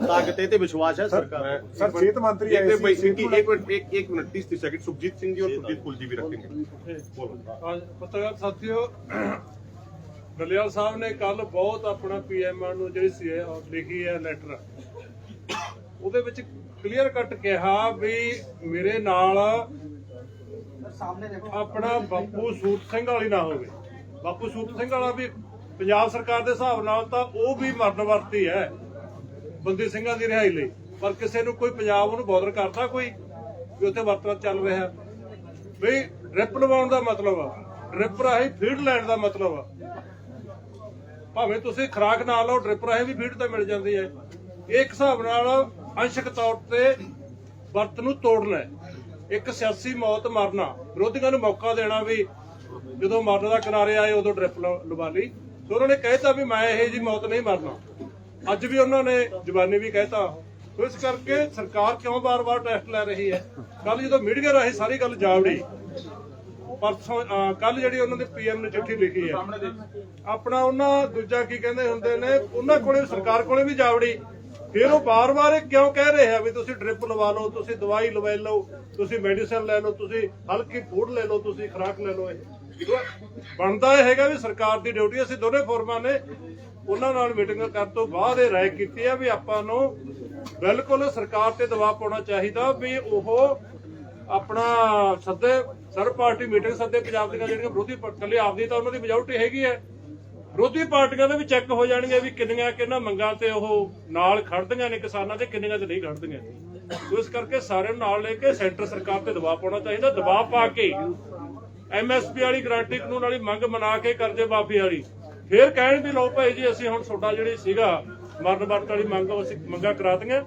ਤਾਕਤ ਤੇ ਤੇ ਵਿਸ਼ਵਾਸ ਹੈ ਸਰਕਾਰ ਸਰ ਸਿਹਤ ਮੰਤਰੀ ਆਏ एक ਸੀ मिनट एक मिनट एक एक मिनट तीस तीस सेकंड सुखजीत सिंह जी और सुखजीत कुल जी भी रखेंगे बोलो ਅੱਜ ਪੱਤਰਕਾਰ ਸਾਥੀਓ ਡੱਲੇਵਾਲ ਸਾਹਿਬ ਨੇ ਕੱਲ ਬਹੁਤ ਆਪਣਾ ਪੀਐਮ ਨੂੰ ਜਿਹੜੀ ਸੀ ਲਿਖੀ ਹੈ ਲੈਟਰ ਉਹਦੇ ਵਿੱਚ ਕਲੀਅਰ ਕੱਟ ਕਿਹਾ ਵੀ ਮੇਰੇ ਨਾਲ ਆਪਣਾ ਬਾਪੂ ਸੂਤ ਸਿੰਘ ਵਾਲੀ ਨਾ ਹੋਵੇ ਬਾਪੂ ਸੂਤ ਸਿੰਘ ਵਾਲਾ ਵੀ ਪੰਜਾਬ ਸਰਕਾਰ ਦੇ ਹਿਸਾਬ ਨਾਲ ਤਾਂ ਉਹ ਵੀ ਮਰਨ ਵਰਤੀ ਹੈ ਬੰਦੀ ਸਿੰਘਾਂ ਦੀ ਰਿਹਾਈ ਲਈ। ਪਰ ਕਿਸੇ ਨੂੰ ਕੋਈ ਪੰਜਾਬ ਉਹਨੂੰ ਬੋਦਰ ਕਰਦਾ ਕੋਈ, ਵੀ ਉੱਥੇ ਵਰਤਣਾ ਚੱਲ ਰਿਹਾ। ਵੀ ਡ੍ਰਿਪ ਲਵਾਉਣ ਦਾ ਮਤਲਬ ਆ। ਡ੍ਰਿਪ ਰਾਹੀਂ ਫੀਡ ਲੈਣ ਦਾ ਮਤਲਬ ਆ। ਭਾਵੇਂ ਤੁਸੀਂ ਖਰਾਕ ਨਾ ਲਓ ਡ੍ਰਿਪ ਰਾਹੀਂ ਵੀ ਫੀਡ ਤਾਂ ਮਿਲ ਜਾਂਦੀ ਹੈ। ਇਹ ਇੱਕ ਹਿਸਾਬ ਨਾਲ ਅੰਸ਼ਕ ਤੌਰ ਤੇ ਵਰਤ ਨੂੰ ਤੋੜਨਾ ਇੱਕ ਸਿਆਸੀ ਮੌਤ ਮਰਨਾ। ਵਿਰੋਧੀਆਂ ਨੂੰ ਮੌਕਾ ਦੇਣਾ ਵੀ ਜਦੋਂ ਮਰਨ ਦਾ ਕਿਨਾਰੇ ਆਏ ਉਦੋਂ ਡ੍ਰਿਪ ਲਵਾ ਲਈ। ਤੇ ਉਹਨਾਂ ਨੇ ਕਹਿਤਾ ਵੀ ਮੈਂ ਇਹ ਜੀ ਮੌਤ ਨਹੀਂ ਮਰਨਾ। ਅੱਜ ਵੀ ਉਹਨਾਂ ਨੇ ਜ਼ਬਾਨੀ ਵੀ ਕਹਿਤਾ ਸੋ ਇਸ ਕਰਕੇ ਸਰਕਾਰ ਕਿਉਂ ਬਾਰ-ਬਾਰ ਟੈਸਟ ਲੈ ਰਹੀ ਹੈ? ਕੱਲ ਜਦੋਂ ਮੀਡੀਆ ਰਾਹੀਂ ਸਾਰੀ ਗੱਲ ਜਾਵੜੀ, ਪਰਸੋਂ ਕੱਲ ਜਿਹੜੀ ਉਹਨਾਂ ਦੇ ਪੀਐਮ ਨੇ ਚਿੱਠੀ ਲਿਖੀ ਹੈ, ਆਪਣਾ ਉਹਨਾਂ ਦੂਜਾ ਕੀ ਕਹਿੰਦੇ ਹੁੰਦੇ ਨੇ, ਉਹਨਾਂ ਕੋਲੇ, ਸਰਕਾਰ ਕੋਲੇ ਵੀ ਜਾਵੜੀ। ਫਿਰ ਉਹ ਬਾਰ-ਬਾਰ ਇਹ ਕਿਉਂ ਕਹਿ ਰਹੇ ਆ ਵੀ ਤੁਸੀਂ ਡ੍ਰਿਪ ਲਵਾ ਲਓ, ਤੁਸੀਂ ਦਵਾਈ ਲਵਾ ਲਓ, ਤੁਸੀਂ ਮੈਡੀਸਨ ਲੈ ਲਓ, ਤੁਸੀਂ ਹਲਕੀ ਫੂਡ ਲੈ ਲਓ, ਤੁਸੀਂ ਖੁਰਾਕ ਲੈ ਲਓ ਬਣਦਾ ਇਹ ਹੈਗਾ ਵੀ ਸਰਕਾਰ ਦੀ ਡਿਊਟੀ, ਅਸੀਂ ਦੋਨੇ ਫੋਰਮਾਂ ਨੇ ਉਹਨਾਂ ਨਾਲ ਮੀਟਿੰਗਾਂ ਕਰਨ ਤੋਂ ਬਾਅਦ ਇਹ ਰਾਏ ਕੀਤੀ ਹੈ ਵੀ ਆਪਾਂ ਨੂੰ ਬਿਲਕੁਲ ਸਰਕਾਰ ਤੇ ਦਬਾਅ ਪਾਉਣਾ ਚਾਹੀਦਾ ਵੀ ਉਹ ਆਪਣਾ ਸੱਦੇ, ਸਰਬ ਪਾਰਟੀ ਮੀਟਿੰਗ ਸੱਦੇ ਪੰਜਾਬ ਦੀਆਂ ਜਿਹੜੀਆਂ ਵਿਰੋਧੀ ਇਕੱਲੇ ਆਪਦੀ ਤਾਂ ਉਹਨਾਂ ਦੀ ਮੈਜੋਰਟੀ ਹੈਗੀ ਹੈ। ਵਿਰੋਧੀ ਪਾਰਟੀਆਂ ਦੇ ਵੀ ਚੈੱਕ ਹੋ ਜਾਣਗੇ ਵੀ ਕਿੰਨੀਆਂ ਕਿੰਨਾ ਮੰਗਾਂ ਤੇ ਉਹ ਨਾਲ ਖੜਦੀਆਂ ਨੇ ਕਿਸਾਨਾਂ ਤੇ ਕਿੰਨੀਆਂ ਤੇ ਨਹੀਂ ਖੜਦੀਆਂ ਸੋ ਇਸ ਕਰਕੇ ਸਾਰਿਆਂ ਨੂੰ ਨਾਲ ਲੈ ਕੇ ਸੈਂਟਰ ਸਰਕਾਰ ਤੇ ਦਬਾਅ ਪਾਉਣਾ ਚਾਹੀਦਾ, ਦਬਾਅ ਪਾ ਕੇ ਐਮਐਸਪੀ ਵਾਲੀ ਗਰੰਟੀ ਕਾਨੂੰਨ ਵਾਲੀ ਮੰਗ ਮਨਾ ਕੇ ਕਰਜ਼ੇ ਮਾਫੀ ਵਾਲੀ। ਫੇਰ ਕਹਿਣ ਦੀ ਲੋੜ ਪਈ ਜੀ, ਅਸੀਂ ਹੁਣ ਤੁਹਾਡਾ ਜਿਹੜੀ ਸੀਗਾ ਮਰਨ ਵਰਤ ਵਾਲੀ ਮੰਗ ਅਸੀਂ ਮੰਗਾ ਕਰਾਤੀਆਂ।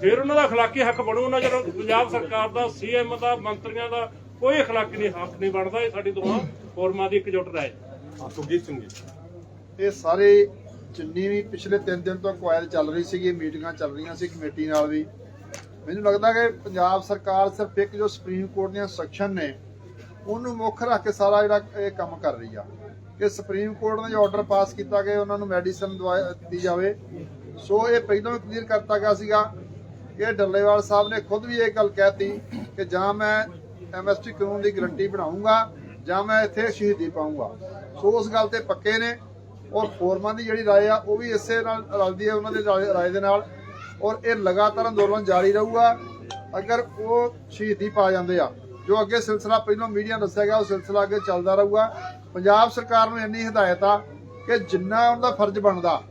ਫਿਰ ਉਹਨਾਂ ਦਾ اخلاقی ਹੱਕ ਬਣੂ, ਉਹਨਾਂ ਜਦੋਂ ਪੰਜਾਬ ਸਰਕਾਰ ਦਾ, ਸੀਐਮ ਦਾ, ਮੰਤਰੀਆਂ ਦਾ, ਕੋਈ اخلاقੀ ਨਹੀਂ, ਹੱਕ ਨਹੀਂ ਬਣਦਾ ਇਹ ਸਾਡੀ ਦੁਆ। ਫੋਰਮਾਂ ਦੀ ਇਕਜੁੱਟ ਰਾਏ। ਸੁਖਜੀਤ ਸਿੰਘ ਜੀ। ਇਹ ਸਾਰੇ ਜਿੰਨੀ ਵੀ ਪਿਛਲੇ 3 ਦਿਨ ਤੋਂ ਕੁਆਇਲ ਚੱਲ ਰਹੀ ਸੀਗੀ, ਮੀਟਿੰਗਾਂ ਚੱਲ ਰਹੀਆਂ ਸੀ ਕਮੇਟੀ ਨਾਲ ਵੀ, ਮੈਨੂੰ ਲੱਗਦਾ ਕਿ ਪੰਜਾਬ ਸਰਕਾਰ ਸਿਰਫ ਇੱਕ ਜੋ ਸੁਪਰੀਮ ਕੋਰਟ ਦੀਆਂ ਸੈਕਸ਼ਨ ਨੇ, ਉਹਨੂੰ ਮੁੱਖ ਰੱਖ ਕੇ ਸਾਰਾ ਜਿਹੜਾ ਇਹ ਕੰਮ ਕਰ ਰਹੀ ਆ। ਕਿ ਸੁਪਰੀਮ ਕੋਰਟ ਨੇ ਜੋ ਆਰਡਰ ਪਾਸ ਕੀਤਾ ਕਿ ਉਹਨਾਂ ਨੂੰ ਮੈਡੀਸਨ ਦਿੱਤੀ ਜਾਵੇ। ਸੋ ਇਹ ਪਹਿਲਾਂ ਵੀ ਕਲੀਅਰ ਕਰਤਾ ਗਿਆ ਸੀਗਾ ਕਿ ਡੱਲੇਵਾਲ ਸਾਹਿਬ ਨੇ ਖੁਦ ਵੀ ਇਹ ਗੱਲ ਕਹਿਤੀ ਕਿ ਜਾਂ ਮੈਂ ਐਮਐਸਟੀ ਕਾਨੂੰਨ ਦੀ ਗਰੰਟੀ ਬਣਾਉਂਗਾ ਜਾਂ ਮੈਂ ਇੱਥੇ ਸ਼ਹੀਦੀ ਪਾਉਂਗਾ ਸੋ ਉਸ ਗੱਲ ਤੇ ਪੱਕੇ ਨੇ ਔਰ ਫੋਰਮਾਂ ਦੀ ਜਿਹੜੀ ਰਾਏ ਆ ਉਹ ਵੀ ਇਸੇ ਨਾਲ ਰਲਦੀ ਹੈ ਉਹਨਾਂ ਦੇ ਰਾਏ ਦੇ ਨਾਲ ਔਰ ਇਹ ਲਗਾਤਾਰ ਅੰਦੋਲਨ ਜਾਰੀ ਰਹੂਗਾ ਅਗਰ ਉਹ ਸ਼ਹੀਦੀ ਪਾ ਜਾਂਦੇ ਆ। ਜੋ ਅੱਗੇ ਸਿਲਸਿਲਾ ਪਹਿਲਾਂ ਮੀਡੀਆ ਦੱਸਿਆ ਗਿਆ ਉਹ ਸਿਲਸਿਲਾ ਅੱਗੇ ਚੱਲਦਾ ਰਹੂਗਾ। ਪੰਜਾਬ ਸਰਕਾਰ ਨੂੰ ਇੰਨੀ ਹਦਾਇਤ ਆ ਕਿ ਜਿੰਨਾ ਉਹਨਾਂ ਦਾ ਫਰਜ਼ ਬਣਦਾ,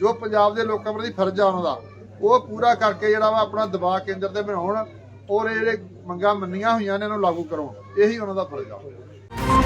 ਜੋ ਪੰਜਾਬ ਦੇ ਲੋਕਾਂ ਪ੍ਰਤੀ ਫਰਜ਼ ਆ ਉਹਨਾਂ ਦਾ ਉਹ ਪੂਰਾ ਕਰਕੇ ਜਿਹੜਾ ਵਾ ਆਪਣਾ ਦਬਾਅ ਕੇਂਦਰ ਤੇ ਬਣਾਉਣ ਔਰ ਇਹ ਜਿਹੜੇ ਮੰਗਾਂ ਮੰਨੀਆਂ ਹੋਈਆਂ ਨੇ, ਇਹਨੂੰ ਲਾਗੂ ਕਰਾਉਣ। ਇਹੀ ਉਹਨਾਂ ਦਾ ਫਰਜ਼ ਆ।